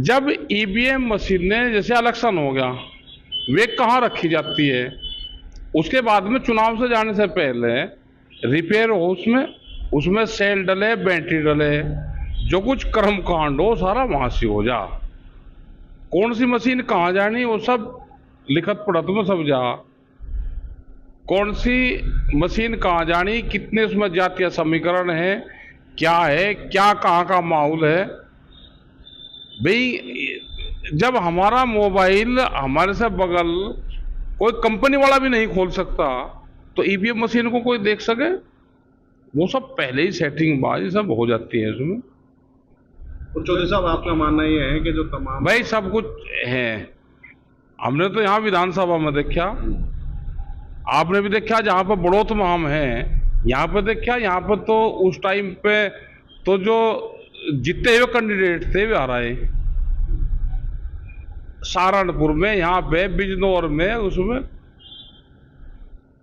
जब ईवीएम मशीनें जैसे इलेक्शन हो गया, वे कहाँ रखी जाती है? उसके बाद में चुनाव से जाने से पहले रिपेयर हो उसमें उसमें सेल डले बैटरी डले जो कुछ कर्म कांड हो, सारा वहाँ से हो जा। कौन सी मशीन कहाँ जानी, वो सब लिखत पढ़त में सब जा कौन सी मशीन कहाँ जानी, कितने उसमें जातीय समीकरण है, क्या है, क्या कहाँ का माहौल है। भाई, जब हमारा मोबाइल हमारे से बगल कोई कंपनी वाला भी नहीं खोल सकता तो ईवीएम मशीन को कोई देख सके। वो सब पहले ही सेटिंग बाजी सब हो जाती है इसमें चौधरी साहब, आपका मानना ये है कि जो तमाम भाई, सब कुछ है। हमने तो यहाँ विधानसभा में देखा। आपने भी देखा, जहाँ पर बड़ोत माम है, यहाँ पे देखा, यहाँ पर तो उस टाइम पे तो जो जीते हुए कैंडिडेट थे, वे आ रहे। सहारनपुर में, यहाँ पे, बिजनौर में, उसमें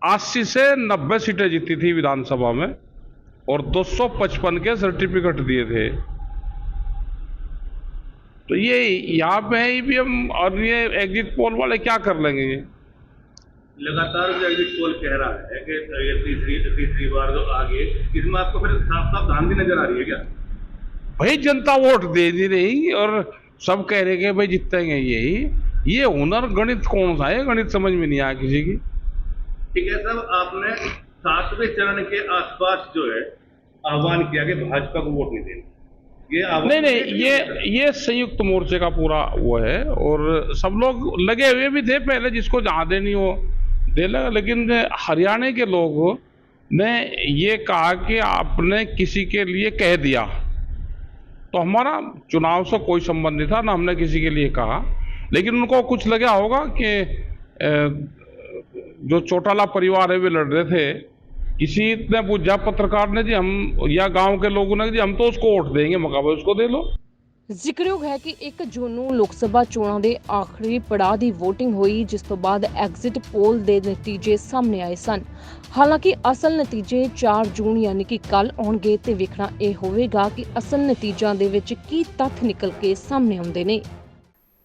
अस्सी से नब्बे सीटें जीती थी विधानसभा में और 255 के सर्टिफिकेट दिए थे। तो ये यहाँ पे है ईवीएम और ये एग्जिट पोल वाले क्या कर लेंगे ये? लगातार जो एग्जिट पोल कह रहा है कि ये तीसरी तीसरी बार जो आगे इसमें आपको फिर साफ़ साफ़ धांधली नज़र आ रही है क्या? भाई जनता वोट दे दी रही और सब कह रहे कि भाई जीतेंगे यही। ये हुनर गणित कौन सा है? गणित समझ में नहीं आया किसी की। ठीक है साहब आपने सातवें चरण के आसपास जो है आह्वान किया कि भाजपा को वोट नहीं देना। ये नहीं नहीं ये ये संयुक्त मोर्चे का पूरा वो है और सब लोग लगे हुए भी थे पहले जिसको जहाँ देनी हो दे लगा लेकिन हरियाणा के लोग ने ये कहा कि आपने किसी के लिए कह दिया। तो हमारा चुनाव से कोई संबंध नहीं था ना हमने किसी के लिए कहा। लेकिन उनको कुछ लगा होगा कि जो चौटाला परिवार है वे लड़ रहे थे। किसी ने पूछा पत्रकार ने जी हम या गांव के लोगों ने जी हम तो उसको वोट देंगे मुकाबले उसको दे लो ਜ਼ਿਕਰਯੋਗ ਹੈ ਕਿ 1 ਜੂਨ ਨੂੰ ਲੋਕ ਸਭਾ ਚੋਣਾਂ ਦੇ ਆਖਰੀ ਪੜਾਅ ਦੀ VOTING ਹੋਈ ਜਿਸ ਤੋਂ ਬਾਅਦ ਐਗਜ਼ਿਟ ਪੋਲ ਦੇ ਨਤੀਜੇ ਸਾਹਮਣੇ ਆਏ ਸਨ ਹਾਲਾਂਕਿ ਅਸਲ ਨਤੀਜੇ 4 ਜੂਨ ਯਾਨੀ ਕਿ ਕੱਲ ਆਉਣਗੇ ਤੇ ਵੇਖਣਾ ਇਹ ਹੋਵੇਗਾ ਕਿ ਅਸਲ ਨਤੀਜਿਆਂ ਦੇ ਵਿੱਚ ਕੀ ਤੱਥ ਨਿਕਲ ਕੇ ਸਾਹਮਣੇ ਆਉਂਦੇ ਨੇ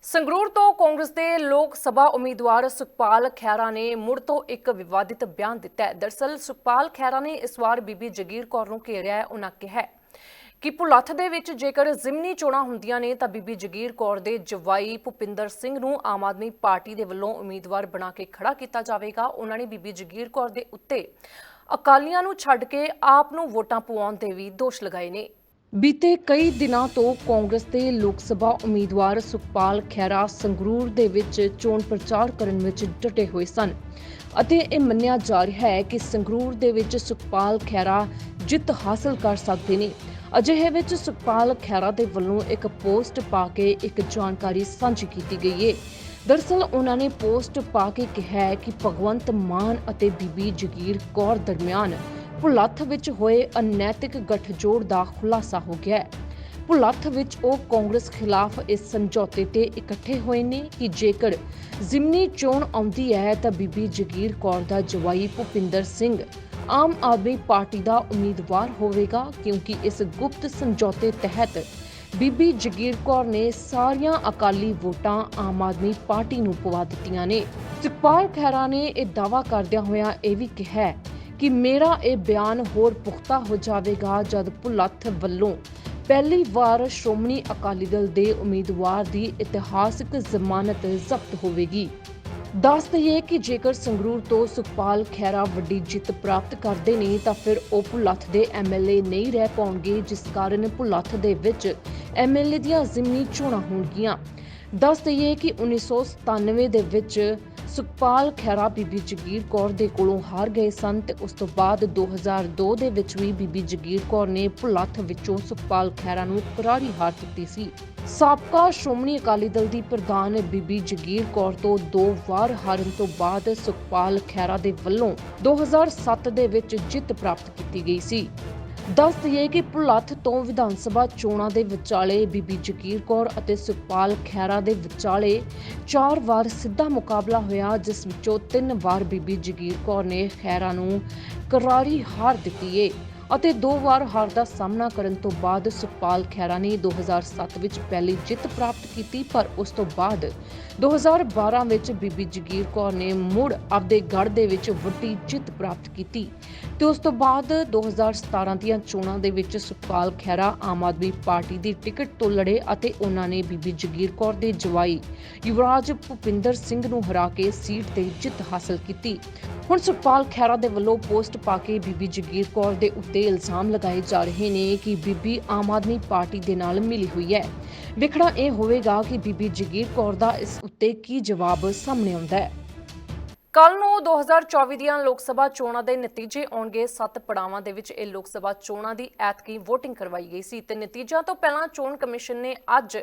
ਸੰਗਰੂਰ ਤੋਂ ਕਾਂਗਰਸ ਦੇ ਲੋਕ ਸਭਾ ਉਮੀਦਵਾਰ ਸੁਖਪਾਲ ਖਹਿਰਾ ਨੇ ਮੁੜ ਤੋਂ ਇੱਕ ਵਿਵਾਦਿਤ ਬਿਆਨ ਦਿੱਤਾ ਹੈ। ਦਰਸਲ ਸੁਖਪਾਲ ਖਹਿਰਾ ਨੇ ਇਸ ਵਾਰ ਬੀਬੀ ਜਗੀਰ ਕੌਰ ਨੂੰ ਘੇਰਿਆ ਹੈ। ਉਹਨਾਂ ਕਿਹਾ ਕਿ ਭੁਲੱਥ ਦੇ ਵਿੱਚ ਜੇਕਰ ਜ਼ਿਮਨੀ ਚੋਣਾਂ ਹੁੰਦੀਆਂ ਨੇ ਤਾਂ ਬੀਬੀ ਜਗੀਰ ਕੌਰ ਦੇ ਜਵਾਈ ਭੁਪਿੰਦਰ ਸਿੰਘ ਨੂੰ ਆਮ ਆਦਮੀ ਪਾਰਟੀ ਦੇ ਵੱਲੋਂ ਉਮੀਦਵਾਰ ਬਣਾ ਕੇ ਖੜਾ ਕੀਤਾ ਜਾਵੇਗਾ। ਉਹਨਾਂ ਨੇ ਬੀਬੀ ਜਗੀਰ ਕੌਰ ਦੇ ਉੱਤੇ ਅਕਾਲੀਆਂ ਨੂੰ ਛੱਡ ਕੇ ਆਪ ਨੂੰ ਵੋਟਾਂ ਪਵਾਉਣ ਦੇ ਵੀ ਦੋਸ਼ ਲਗਾਏ ਨੇ। ਬੀਤੇ ਕਈ ਦਿਨਾਂ ਤੋਂ ਕਾਂਗਰਸ ਦੇ ਲੋਕ ਸਭਾ ਉਮੀਦਵਾਰ ਸੁਖਪਾਲ ਖਹਿਰਾ ਸੰਗਰੂਰ ਦੇ ਵਿੱਚ ਚੋਣ ਪ੍ਰਚਾਰ ਕਰਨ ਵਿੱਚ ਡਟੇ ਹੋਏ ਸਨ। ਅਤੇ ਇਹ ਮੰਨਿਆ ਜਾ ਰਿਹਾ ਹੈ ਕਿ ਸੰਗਰੂਰ ਦੇ ਵਿੱਚ ਸੁਖਪਾਲ ਖਹਿਰਾ ਜਿੱਤ ਹਾਸਲ ਕਰ ਸਕਦੇ ਨੇ। ਅਜਿਹੇ ਵਿੱਚ ਸੁਖਪਾਲ ਖਹਿਰਾ ਦੇ ਵੱਲੋਂ ਇੱਕ ਪੋਸਟ ਪਾ ਕੇ ਇੱਕ ਜਾਣਕਾਰੀ ਸਾਂਝੀ ਕੀਤੀ ਗਈ ਹੈ ਦਰਸਲ ਉਹਨਾਂ ਨੇ ਪੋਸਟ ਪਾ ਕੇ ਕਿਹਾ ਹੈ ਕਿ ਭਗਵੰਤ ਮਾਨ ਅਤੇ ਬੀਬੀ ਜਗੀਰ ਕੌਰ ਦਰਮਿਆਨ ਭੁਲੱਥ ਵਿੱਚ ਹੋਏ ਅਨੈਤਿਕ ਗਠਜੋੜ ਦਾ ਖੁਲਾਸਾ ਹੋ ਗਿਆ ਹੈ। ਭੁਲੱਥ ਵਿੱਚ ਉਹ ਕਾਂਗਰਸ ਖਿਲਾਫ ਇਸ ਸਮਝੌਤੇ ਤੇ ਇਕੱਠੇ ਹੋਏ ਨੇ ਕਿ ਜੇਕਰ ਜ਼ਿਮਨੀ ਚੋਣ ਆਉਂਦੀ ਹੈ ਤਾਂ ਬੀਬੀ ਜਗੀਰ ਕੌਰ ਦਾ ਜਵਾਈ ਭੁਪਿੰਦਰ ਸਿੰਘ ਆਮ ਆਦਮੀ ਪਾਰਟੀ ਦਾ ਉਮੀਦਵਾਰ ਹੋਵੇਗਾ ਕਿਉਂਕਿ ਇਸ ਗੁਪਤ ਸਮਝੌਤੇ ਤਹਿਤ ਬੀਬੀ ਜਗੀਰ ਕੌਰ ਨੇ ਸਾਰੀਆਂ ਅਕਾਲੀ ਵੋਟਾਂ ਆਮ ਆਦਮੀ ਪਾਰਟੀ ਨੂੰ ਪਵਾ ਦਿੱਤੀਆਂ ਨੇ। ਸੁਖਪਾਲ ਖਹਿਰਾ ਨੇ ਇਹ ਦਾਅਵਾ ਕਰਦਿਆਂ ਹੋਇਆ ਇਹ ਵੀ ਕਿਹਾ ਕਿ ਮੇਰਾ ਇਹ ਬਿਆਨ ਹੋਰ ਪੁਖਤਾ ਹੋ ਜਾਵੇਗਾ ਜਦ ਭੁਲੱਥ ਵੱਲੋਂ ਪਹਿਲੀ ਵਾਰ ਸ਼੍ਰੋਮਣੀ ਅਕਾਲੀ ਦਲ ਦੇ ਉਮੀਦਵਾਰ ਦੀ ਇਤਿਹਾਸਕ ਜ਼ਮਾਨਤ ਜ਼ਬਤ ਹੋਵੇਗੀ। ਦੱਸ ਦਈਏ ਕਿ ਜੇਕਰ ਸੰਗਰੂਰ ਤੋਂ ਸੁਖਪਾਲ ਖਹਿਰਾ ਵੱਡੀ ਜਿੱਤ ਪ੍ਰਾਪਤ ਕਰਦੇ ਨੇ, ਤਾਂ ਫਿਰ ਉਹ ਭੁਲੱਥ ਦੇ ਐਮਐਲਏ ਨਹੀਂ ਰਹਿ ਪਾਉਣਗੇ, ਜਿਸ ਕਾਰਨ ਭੁਲੱਥ ਦੇ ਵਿੱਚ ਐਮਐਲਏ ਦੀਆਂ ਜ਼ਿਮਨੀ ਚੋਣਾਂ ਹੋਣਗੀਆਂ। ਦੱਸ ਦਈਏ ਕਿ 1997 ਦੇ ਵਿੱਚ ਸੁਖਪਾਲ ਖਹਿਰਾ ਬੀਬੀ ਜਗੀਰ ਕੌਰ ਦੇ ਕੋਲੋਂ ਹਾਰ ਗਏ ਸਨ ਤੇ ਉਸ ਤੋਂ ਬਾਅਦ 2002 ਦੇ ਵਿੱਚ ਵੀ ਬੀਬੀ ਜਗੀਰ ਕੌਰ ਨੇ ਭੁਲੱਥ ਵਿੱਚੋਂ ਸੁਖਪਾਲ ਖਹਿਰਾ ਨੂੰ ਕਰਾਰੀ ਹਾਰ ਦਿੱਤੀ ਸੀ। ਸਾਬਕਾ ਸ਼੍ਰੋਮਣੀ ਅਕਾਲੀ ਦਲ ਦੀ ਪ੍ਰਧਾਨ ਬੀਬੀ ਜਗੀਰ ਕੌਰ ਤੋਂ ਦੋ ਵਾਰ ਹਾਰਨ ਤੋਂ ਬਾਅਦ ਸੁਖਪਾਲ ਖਹਿਰਾ ਦੇ ਵੱਲੋਂ 2007 ਦੇ ਵਿੱਚ ਜਿੱਤ ਪ੍ਰਾਪਤ ਕੀਤੀ ਗਈ ਸੀ। ਦੱਸ ਦਈਏ ਕਿ ਭੁਲੱਥ ਤੋਂ ਵਿਧਾਨ ਸਭਾ ਚੋਣਾਂ ਦੇ ਵਿਚਾਲੇ ਬੀਬੀ ਜਗੀਰ ਕੌਰ ਅਤੇ ਸੁਖਪਾਲ ਖਹਿਰਾ ਦੇ ਵਿਚਾਲੇ ਚਾਰ ਵਾਰ ਸਿੱਧਾ ਮੁਕਾਬਲਾ ਹੋਇਆ, ਜਿਸ ਵਿੱਚੋਂ ਤਿੰਨ ਵਾਰ ਬੀਬੀ ਜਗੀਰ ਕੌਰ ਨੇ ਖਹਿਰਾ ਨੂੰ ਕਰਾਰੀ ਹਾਰ ਦਿੱਤੀ ਏ ਅਤੇ ਦੋ ਵਾਰ ਹਾਰ ਦਾ ਸਾਹਮਣਾ ਕਰਨ ਤੋਂ ਬਾਅਦ ਸੁਖਪਾਲ ਖਹਿਰਾ ਨੇ 2007 ਵਿੱਚ ਪਹਿਲੀ ਜਿੱਤ ਪ੍ਰਾਪਤ ਕੀਤੀ, ਪਰ ਉਸ ਤੋਂ ਬਾਅਦ 2012 ਵਿੱਚ ਬੀਬੀ ਜਗੀਰ ਕੌਰ ਨੇ ਮੁੜ ਆਪਦੇ ਗੜ ਦੇ ਵਿੱਚ ਵੱਡੀ ਜਿੱਤ ਪ੍ਰਾਪਤ ਕੀਤੀ। ਤੇ ਉਸ ਤੋਂ ਬਾਅਦ 2017 ਦੀਆਂ ਚੋਣਾਂ ਦੇ ਵਿੱਚ ਸੁਖਪਾਲ ਖਹਿਰਾ ਆਮ ਆਦਮੀ ਪਾਰਟੀ ਦੀ ਟਿਕਟ ਤੋਂ ਲੜੇ ਅਤੇ ਉਹਨਾਂ ਨੇ ਬੀਬੀ ਜਗੀਰ ਕੌਰ ਦੇ ਜਵਾਈ ਯੁਵਰਾਜ ਭੁਪਿੰਦਰ ਸਿੰਘ ਨੂੰ ਹਰਾ ਕੇ ਸੀਟ ਤੇ ਜਿੱਤ ਹਾਸਲ ਕੀਤੀ। ਹੁਣ ਸੁਖਪਾਲ ਖਹਿਰਾ ਦੇ ਵੱਲੋਂ ਪੋਸਟ ਪਾ ਕੇ ਬੀਬੀ ਜਗੀਰ ਕੌਰ ਦੇ ਉੱਤੇ ਇਲਜ਼ਾਮ ਲਗਾਏ ਜਾ ਰਹੇ ਨੇ ਕਿ ਬੀਬੀ ਆਮ ਆਦਮੀ ਪਾਰਟੀ ਦੇ ਨਾਲ ਮਿਲੀ ਹੋਈ ਹੈ। ਵੇਖਣਾ ਇਹ ਹੋਵੇਗਾ ਕਿ ਬੀਬੀ ਜਗੀਰ ਕੌਰ ਦਾ ਇਸ ਉੱਤੇ ਕੀ ਜਵਾਬ ਸਾਹਮਣੇ ਆਉਂਦਾ ਹੈ। ਕੱਲ ਨੂੰ 2024 ਦੀਆਂ ਲੋਕ ਸਭਾ ਚੋਣਾਂ ਦੇ ਨਤੀਜੇ ਆਉਣਗੇ। ਸੱਤ ਪੜਾਵਾਂ ਦੇ ਵਿੱਚ ਇਹ ਲੋਕ ਸਭਾ ਚੋਣਾਂ ਦੀ ਐਤਕੀ VOTING ਕਰਵਾਈ ਗਈ ਸੀ ਤੇ ਨਤੀਜਿਆਂ ਤੋਂ ਪਹਿਲਾਂ ਚੋਣ ਕਮਿਸ਼ਨ ਨੇ ਅੱਜ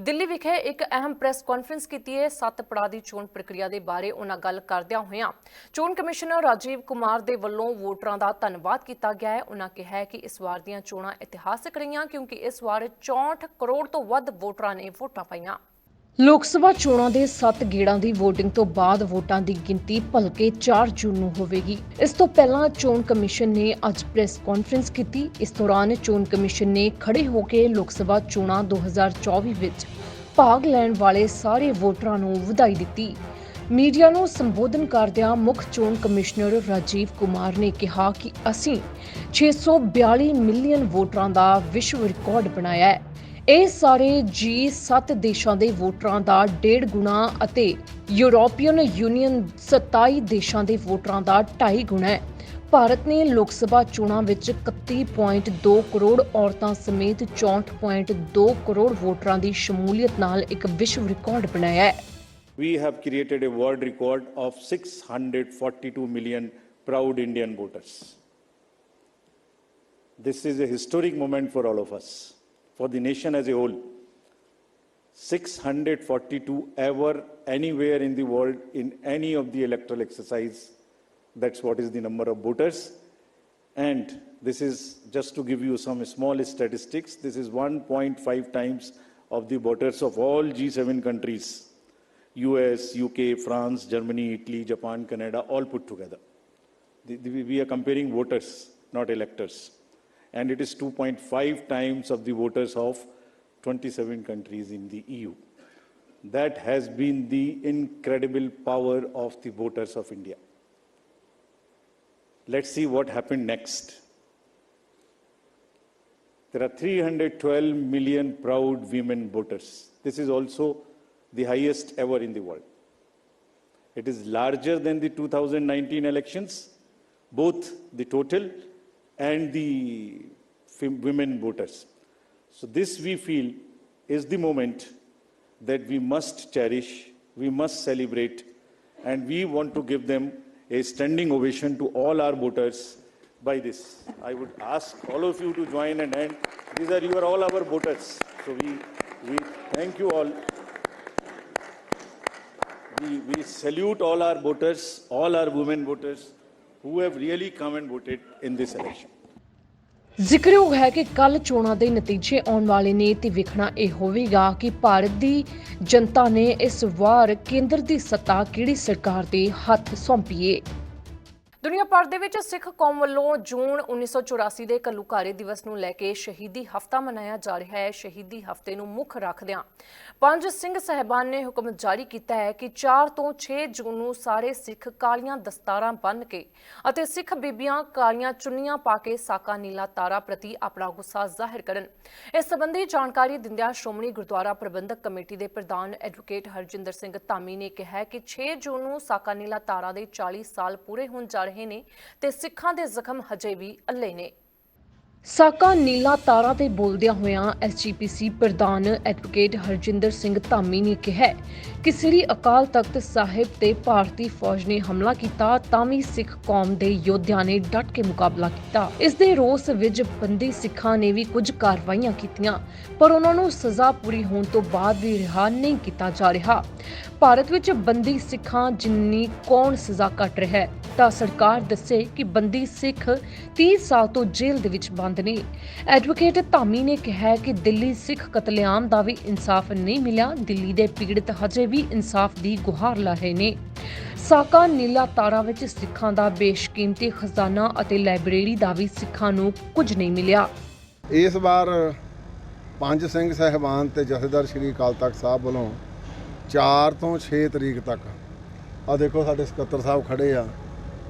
ਦਿੱਲੀ ਵਿਖੇ ਇੱਕ ਅਹਿਮ ਪ੍ਰੈਸ ਕਾਨਫਰੰਸ ਕੀਤੀ ਹੈ। ਸੱਤ ਪੜਾਅ ਦੀ ਚੋਣ ਪ੍ਰਕਿਰਿਆ ਦੇ ਬਾਰੇ ਉਹਨਾਂ ਗੱਲ ਕਰਦਿਆਂ ਹੋਇਆਂ ਚੋਣ ਕਮਿਸ਼ਨਰ ਰਾਜੀਵ ਕੁਮਾਰ ਦੇ ਵੱਲੋਂ ਵੋਟਰਾਂ ਦਾ ਧੰਨਵਾਦ ਕੀਤਾ ਗਿਆ ਹੈ। ਉਹਨਾਂ ਕਿਹਾ ਹੈ ਕਿ ਇਸ ਵਾਰ ਦੀਆਂ ਚੋਣਾਂ ਇਤਿਹਾਸਕ ਰਹੀਆਂ ਕਿਉਂਕਿ ਇਸ ਵਾਰ 64 ਕਰੋੜ ਤੋਂ ਵੱਧ ਵੋਟਰਾਂ ਨੇ ਵੋਟਾਂ ਪਾਈਆਂ। ਲੋਕ ਸਭਾ ਚੋਣਾਂ ਦੇ 7 ਗੇੜਾਂ ਦੀ VOTING ਤੋਂ ਬਾਅਦ ਵੋਟਾਂ ਦੀ ਗਿਣਤੀ ਭਲਕੇ 4 ਜੂਨ ਨੂੰ ਹੋਵੇਗੀ। ਇਸ ਤੋਂ ਪਹਿਲਾਂ ਚੋਣ ਕਮਿਸ਼ਨ ਨੇ ਅੱਜ ਪ੍ਰੈਸ ਕਾਨਫਰੰਸ ਕੀਤੀ। ਇਸ ਦੌਰਾਨ ਚੋਣ ਕਮਿਸ਼ਨ ਨੇ ਖੜੇ ਹੋ ਕੇ ਲੋਕ ਸਭਾ ਚੋਣਾਂ 2024 ਵਿੱਚ ਭਾਗ ਲੈਣ ਵਾਲੇ ਸਾਰੇ ਵੋਟਰਾਂ ਨੂੰ ਵਧਾਈ ਦਿੱਤੀ। ਮੀਡੀਆ ਨੂੰ ਸੰਬੋਧਨ ਕਰਦਿਆਂ ਮੁੱਖ ਚੋਣ ਕਮਿਸ਼ਨਰ ਰਾਜੀਵ ਕੁਮਾਰ ਨੇ ਕਿਹਾ ਕਿ ਅਸੀਂ 642 ਮਿਲੀਅਨ ਵੋਟਰਾਂ ਦਾ ਵਿਸ਼ਵ ਰਿਕਾਰਡ ਬਣਾਇਆ ਹੈ। ਇਹ ਸਾਰੇ G7 ਦੇਸ਼ਾਂ ਦੇ ਵੋਟਰਾਂ ਦਾ ਡੇਢ ਗੁਣਾ ਅਤੇ ਯੂਰੋਪੀਅਨ ਯੂਨੀਅਨ 27 ਦੇਸ਼ਾਂ ਦੇ ਵੋਟਰਾਂ ਦਾ 2.5 ਗੁਣਾ ਹੈ। ਭਾਰਤ ਨੇ ਲੋਕ ਸਭਾ ਚੋਣਾਂ ਵਿੱਚ 31.2 ਕਰੋੜ ਔਰਤਾਂ ਸਮੇਤ 64.2 ਕਰੋੜ ਵੋਟਰਾਂ ਦੀ ਸ਼ਮੂਲੀਅਤ ਨਾਲ ਇੱਕ ਵਿਸ਼ਵ ਰਿਕਾਰਡ ਬਣਾਇਆ ਹੈ। We have created a world record of 642 million proud Indian voters. This is a historic moment for all of us, for the nation as a whole. 642 ever anywhere in the world in any of the electoral exercise. That's what is the number of voters. And this is just to give you some small statistics. This is 1.5 times of the voters of all G7 countries. US, UK, France, Germany, Italy, Japan, Canada, all put together. The- the- we are comparing voters, not electors. And it is 2.5 times of the voters of 27 countries in the EU. That has been the incredible power of the voters of India. Let's see what happened next. There are 312 million proud women voters. This is also the highest ever in the world. It is larger than the 2019 elections, both the total and the women voters. So, this we feel is the moment that we must cherish, we must celebrate, and we want to give them a standing ovation to all our voters by this. I would ask all of you to join and hand. These are you are all our voters. So we we thank you all. We, we salute all our voters, all our women voters who have really come and voted in this election. ਜ਼ਿਕਰਯੋਗ ਹੈ ਕਿ ਕੱਲ ਚੋਣਾਂ ਦੇ ਨਤੀਜੇ ਆਉਣ ਵਾਲੇ ਨੇ ਤੇ ਵੇਖਣਾ ਇਹ ਹੋਵੇਗਾ ਕਿ ਭਾਰਤ ਦੀ ਜਨਤਾ ਨੇ ਇਸ ਵਾਰ ਕੇਂਦਰ ਦੀ ਸੱਤਾ ਕਿਹੜੀ ਸਰਕਾਰ ਦੇ ਹੱਥ ਸੌਂਪੀਏ ਦੁਨੀਆ ਭਰ ਦੇ ਵਿੱਚ ਸਿੱਖ ਕੌਮ ਵੱਲੋਂ ਜੂਨ 1984 ਦੇ ਘੱਲੂਘਾਰੇ ਦਿਵਸ ਨੂੰ ਲੈ ਕੇ ਸ਼ਹੀਦੀ ਹਫਤਾ ਮਨਾਇਆ ਜਾ ਰਿਹਾ ਹੈ। ਸ਼ਹੀਦੀ ਹਫ਼ਤੇ ਨੂੰ ਮੁੱਖ ਰੱਖਦਿਆਂ ਪੰਜ ਸਿੰਘ ਸਹਿਬਾਨ ਨੇ ਹੁਕਮ ਜਾਰੀ ਕੀਤਾ ਹੈ ਕਿ 4 ਤੋਂ 6 ਜੂਨ ਨੂੰ ਸਾਰੇ ਸਿੱਖ ਕਾਲੀਆਂ ਦਸਤਾਰਾਂ ਬੰਨ੍ਹ ਕੇ ਅਤੇ ਸਿੱਖ ਬੀਬੀਆਂ ਕਾਲੀਆਂ ਚੁੰਨੀਆਂ ਪਾ ਕੇ ਸਾਕਾ ਨੀਲਾ ਤਾਰਾ ਪ੍ਰਤੀ ਆਪਣਾ ਗੁੱਸਾ ਜ਼ਾਹਿਰ ਕਰਨ। ਇਸ ਸੰਬੰਧੀ ਜਾਣਕਾਰੀ ਦਿੰਦਿਆਂ ਸ਼੍ਰੋਮਣੀ ਗੁਰਦੁਆਰਾ ਪ੍ਰਬੰਧਕ ਕਮੇਟੀ ਦੇ ਪ੍ਰਧਾਨ ਐਡਵੋਕੇਟ ਹਰਜਿੰਦਰ ਸਿੰਘ ਧਾਮੀ ਨੇ ਕਿਹਾ ਕਿ 6 ਜੂਨ ਨੂੰ ਸਾਕਾ ਨੀਲਾ ਤਾਰਾ ਦੇ 40 ਸਾਲ ਪੂਰੇ ਹੋਣ ਜਾ ਰਹੇ ਨੇ ਤੇ ਸਿੱਖਾਂ ਦੇ ਜ਼ਖਮ ਹਜੇ ਵੀ ਅੱਲੇ ਨੇ। ਸਾਕਾ ਨੀਲਾ ਤਾਰਾ ਤੇ ਬੋਲਦਿਆਂ ਹੋਇਆਂ ਐਸਜੀਪੀਸੀ ਪ੍ਰਧਾਨ ਐਡਵੋਕੇਟ ਹਰਜਿੰਦਰ ਸਿੰਘ ਧਾਮੀ ਨੇ ਕਿਹਾ ਕਿ ਸ੍ਰੀ ਅਕਾਲ ਤਖਤ ਸਾਹਿਬ ਤੇ ਭਾਰਤੀ ਫੌਜ ਨੇ ਹਮਲਾ ਕੀਤਾ ਤਾਂ ਵੀ ਸਿੱਖ ਕੌਮ ਦੇ ਯੋਧਿਆਂ ਨੇ ਡਟ ਕੇ ਮੁਕਾਬਲਾ ਕੀਤਾ। ਇਸ ਦੇ ਰੋਸ ਵਿੱਚ ਬੰਦੀ ਸਿੱਖਾਂ ਨੇ ਵੀ ਕੁਝ ਕਾਰਵਾਈਆਂ ਕੀਤੀਆਂ, ਪਰ ਉਹਨਾਂ ਨੂੰ ਸਜ਼ਾ ਪੂਰੀ ਹੋਣ ਤੋਂ ਬਾਅਦ ਵੀ ਰਿਹਾ ਨਹੀਂ ਕੀਤਾ ਜਾ ਰਿਹਾ। ਭਾਰਤ ਵਿੱਚ ਬੰਦੀ ਸਿੱਖਾਂ ਜਿੰਨੀ ਕੌਣ ਸਜ਼ਾ ਕੱਟ ਰਿਹਾ ਹੈ, ਤਾਂ ਸਰਕਾਰ ਦੱਸੇ ਕਿ ਬੰਦੀ ਸਿੱਖ 30 ਸਾਲ ਤੋਂ ਜੇਲ੍ਹ ਦੇ ਵਿੱਚ ਬੰਦ ਨੇ ਐਡਵੋਕੇਟ ਧਾਮੀ ਨੇ ਕਿਹਾ ਕਿ ਦਿੱਲੀ ਸਿੱਖ ਕਤਲੇਆਮ ਦਾ ਵੀ ਇਨਸਾਫ ਨਹੀਂ ਮਿਲਿਆ। ਦਿੱਲੀ ਦੇ ਪੀੜਤ ਹਜੇ ਵੀ ਇਨਸਾਫ ਦੀ ਗੁਹਾਰ ਲਾ ਰਹੇ ਨੇ। ਸਾਕਾ ਨੀਲਾ ਤਾਰਾ ਵਿੱਚ ਸਿੱਖਾਂ ਦਾ ਬੇਸ਼ਕੀਮਤੀ ਖਜ਼ਾਨਾ ਅਤੇ ਲਾਇਬ੍ਰੇਰੀ ਦਾ ਵੀ ਸਿੱਖਾਂ ਨੂੰ ਕੁਝ ਨਹੀਂ ਮਿਲਿਆ। ਇਸ ਵਾਰ ਪੰਜ ਸਿੰਘ ਸਹਿਬਾਨ ਤੇ ਜਥੇਦਾਰ ਸ਼੍ਰੀ ਅਕਾਲ ਤਖਤ ਸਾਹਿਬ ਵੱਲੋਂ 4 ਤੋਂ 6 ਤਰੀਕ ਤੱਕ। ਆ ਦੇਖੋ ਸਾਡੇ ਸਕੱਤਰ ਸਾਹਿਬ ਖੜੇ ਆ।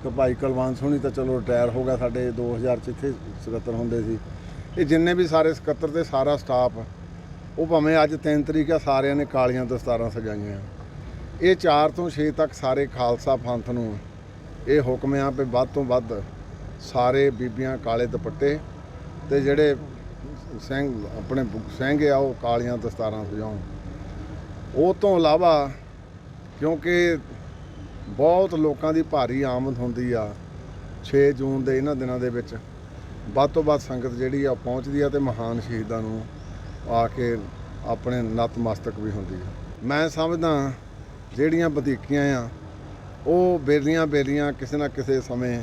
ਤੇ ਭਾਈ ਕੁਲਵੰਤ ਸੋਹਣੀ ਤਾਂ ਚਲੋ ਰਿਟਾਇਰ ਹੋ ਗਿਆ ਸਾਡੇ 2000 ਚ ਇੱਥੇ ਸਕੱਤਰ ਹੁੰਦੇ ਸੀ। ਇਹ ਜਿੰਨੇ ਵੀ ਸਾਰੇ ਸਕੱਤਰ ਤੇ ਸਾਰਾ ਸਟਾਫ ਉਹ ਭਾਵੇਂ ਅੱਜ 3 ਤਰੀਕ ਆ, ਸਾਰਿਆਂ ਨੇ ਕਾਲੀਆਂ ਦਸਤਾਰਾਂ ਸਜਾਈਆਂ। ਇਹ 4 ਤੋਂ 6 ਤੱਕ ਸਾਰੇ ਖਾਲਸਾ ਪੰਥ ਨੂੰ ਇਹ ਹੁਕਮ ਆ ਵੀ ਵੱਧ ਤੋਂ ਵੱਧ ਸਾਰੇ ਬੀਬੀਆਂ ਕਾਲੇ ਦੁਪੱਟੇ ਤੇ ਜਿਹੜੇ ਸਿੰਘ, ਆਪਣੇ ਸਿੰਘ ਆ, ਉਹ ਕਾਲੀਆਂ ਦਸਤਾਰਾਂ ਸਜਾਉਣ। ਉਹ ਤੋਂ ਇਲਾਵਾ ਕਿਉਂਕਿ ਬਹੁਤ ਲੋਕਾਂ ਦੀ ਭਾਰੀ ਆਮਦ ਹੁੰਦੀ ਆ 6 ਜੂਨ ਦੇ ਇਹਨਾਂ ਦਿਨਾਂ ਦੇ ਵਿੱਚ। ਵੱਧ ਤੋਂ ਵੱਧ ਸੰਗਤ ਜਿਹੜੀ ਆ ਉਹ ਪਹੁੰਚਦੀ ਆ ਤੇ ਮਹਾਨ ਸ਼ਹੀਦਾਂ ਨੂੰ ਆ ਕੇ ਆਪਣੇ ਨਤਮਸਤਕ ਵੀ ਹੁੰਦੀ ਆ। ਮੈਂ ਸਮਝਦਾ ਜਿਹੜੀਆਂ ਵਧੀਕੀਆਂ ਆ, ਉਹ ਬੇਲੀਆਂ ਬੇਲੀਆਂ ਕਿਸੇ ਨਾ ਕਿਸੇ ਸਮੇਂ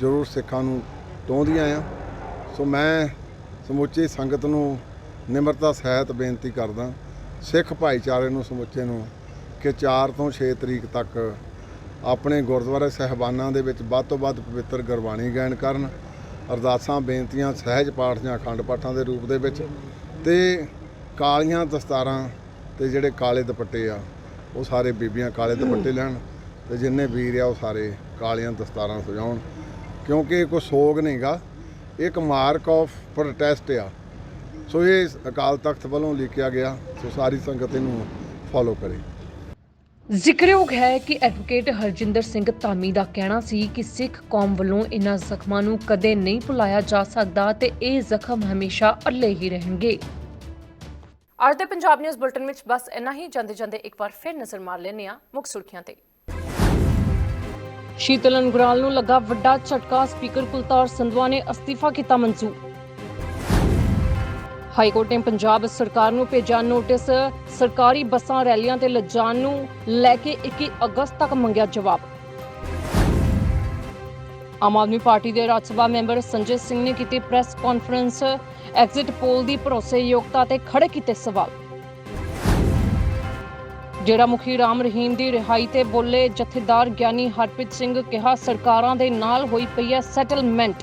ਜ਼ਰੂਰ ਸਿੱਖਾਂ ਨੂੰ ਟੋਂਦੀਆਂ ਆ। ਸੋ ਮੈਂ ਸਮੁੱਚੀ ਸੰਗਤ ਨੂੰ ਨਿਮਰਤਾ ਸਹਿਤ ਬੇਨਤੀ ਕਰਦਾ, ਸਿੱਖ ਭਾਈਚਾਰੇ ਨੂੰ ਸਮੁੱਚੇ ਨੂੰ ਕਿ 4 ਤੋਂ 6 ਤਰੀਕ ਤੱਕ ਆਪਣੇ ਗੁਰਦੁਆਰੇ ਸਹਿਬਾਨਾਂ ਦੇ ਵਿੱਚ ਵੱਧ ਤੋਂ ਵੱਧ ਪਵਿੱਤਰ ਗੁਰਬਾਣੀ ਗਾਇਨ ਕਰਨ, ਅਰਦਾਸਾਂ, ਬੇਨਤੀਆਂ, ਸਹਿਜ ਪਾਠ ਜਾਂ ਅਖੰਡ ਪਾਠਾਂ ਦੇ ਰੂਪ ਦੇ ਵਿੱਚ ਤੇ ਕਾਲੀਆਂ ਦਸਤਾਰਾਂ ਤੇ ਜਿਹੜੇ ਕਾਲੇ ਦੁਪੱਟੇ ਆ, ਉਹ ਸਾਰੇ ਬੀਬੀਆਂ ਕਾਲੇ ਦੁਪੱਟੇ ਲੈਣ ਤੇ ਜਿੰਨੇ ਵੀਰ ਆ ਉਹ ਸਾਰੇ ਕਾਲੀਆਂ ਦਸਤਾਰਾਂ ਸਜਾਉਣ। ਕਿਉਂਕਿ ਇਹ ਕੋਈ ਸੋਗ ਨਹੀਂਗਾ ਇੱਕ ਮਾਰਕ ਆਫ ਪ੍ਰੋਟੈਸਟ ਆ। ਸੋ ਇਹ ਅਕਾਲ ਤਖਤ ਵੱਲੋਂ ਲਿਖਿਆ ਗਿਆ, ਸੋ ਸਾਰੀ ਸੰਗਤ ਇਹਨੂੰ ਫੋਲੋ ਕਰੇ। ਜ਼ਿਕਰਯੋਗ ਹੈ ਕਿ ਐਡਵੋਕੇਟ ਹਰਜਿੰਦਰ ਸਿੰਘ ਧਾਮੀ ਦਾ ਕਹਿਣਾ ਸੀ ਕਿ ਸਿੱਖ ਕੌਮ ਵੱਲੋਂ ਇਨ੍ਹਾਂ ਜ਼ਖਮਾਂ ਨੂੰ ਕਦੇ ਨਹੀਂ ਭੁਲਾਇਆ ਜਾ ਸਕਦਾ ਤੇ ਇਹ ਜ਼ਖਮ ਹਮੇਸ਼ਾ ਅੱਲੇ ਹੀ ਰਹਿਣਗੇ। ਅੱਜ ਦੇ ਪੰਜਾਬ ਨਿਊਜ਼ ਬੁਲਟਨ ਵਿੱਚ ਬਸ ਇੰਨਾ ਹੀ। ਜਾਂਦੇ ਜਾਂਦੇ ਇੱਕ ਵਾਰ ਫਿਰ ਨਜ਼ਰ ਮਾਰ ਲੈਂਦੇ ਹਾਂ ਮੁੱਖ ਸੁਰਖੀਆਂ ਤੇ। ਸ਼ੀਤਲ ਅੰਗਰਾਲ ਨੂੰ ਲੱਗਾ ਵੱਡਾ ਝਟਕਾ। ਸਪੀਕਰ ਕੁਲਤਾਰ ਸੰਧਵਾ ਨੇ ਅਸਤੀਫਾ ਕੀਤਾ ਮਨਜ਼ੂਰ ਹਾਈ ਕੋਰਟ ਨੇ ਪੰਜਾਬ ਸਰਕਾਰ ਨੂੰ ਭੇਜਿਆ ਨੋਟਿਸ। ਸਰਕਾਰੀ ਬੱਸਾਂ, ਰੈਲੀਆਂ ਤੇ ਲਿਜਾਣ ਨੂੰ ਲੈ ਕੇ 21 ਅਗਸਤ ਤੱਕ ਮੰਗਿਆ ਜਵਾਬ। ਆਮ ਆਦਮੀ ਪਾਰਟੀ ਦੇ ਰਾਜ ਸਭਾ ਮੈਂਬਰ ਸੰਜੇ ਸਿੰਘ ਨੇ ਕੀਤੀ ਪ੍ਰੈਸ ਕਾਨਫਰੰਸ। ਐਗਜ਼ਿਟ ਪੋਲ ਦੀ ਭਰੋਸੇਯੋਗਤਾ ਤੇ ਖੜੇ ਕੀਤੇ ਸਵਾਲ। ਡੇਰਾ ਮੁਖੀ ਰਾਮ ਰਹੀਮ ਦੀ ਰਿਹਾਈ ਤੇ ਬੋਲੇ ਜਥੇਦਾਰ ਗਿਆਨੀ ਹਰਪ੍ਰੀਤ ਸਿੰਘ ਕਿਹਾ, ਸਰਕਾਰਾਂ ਦੇ ਨਾਲ ਹੋਈ ਪਈ ਹੈ ਸੈਟਲਮੈਂਟ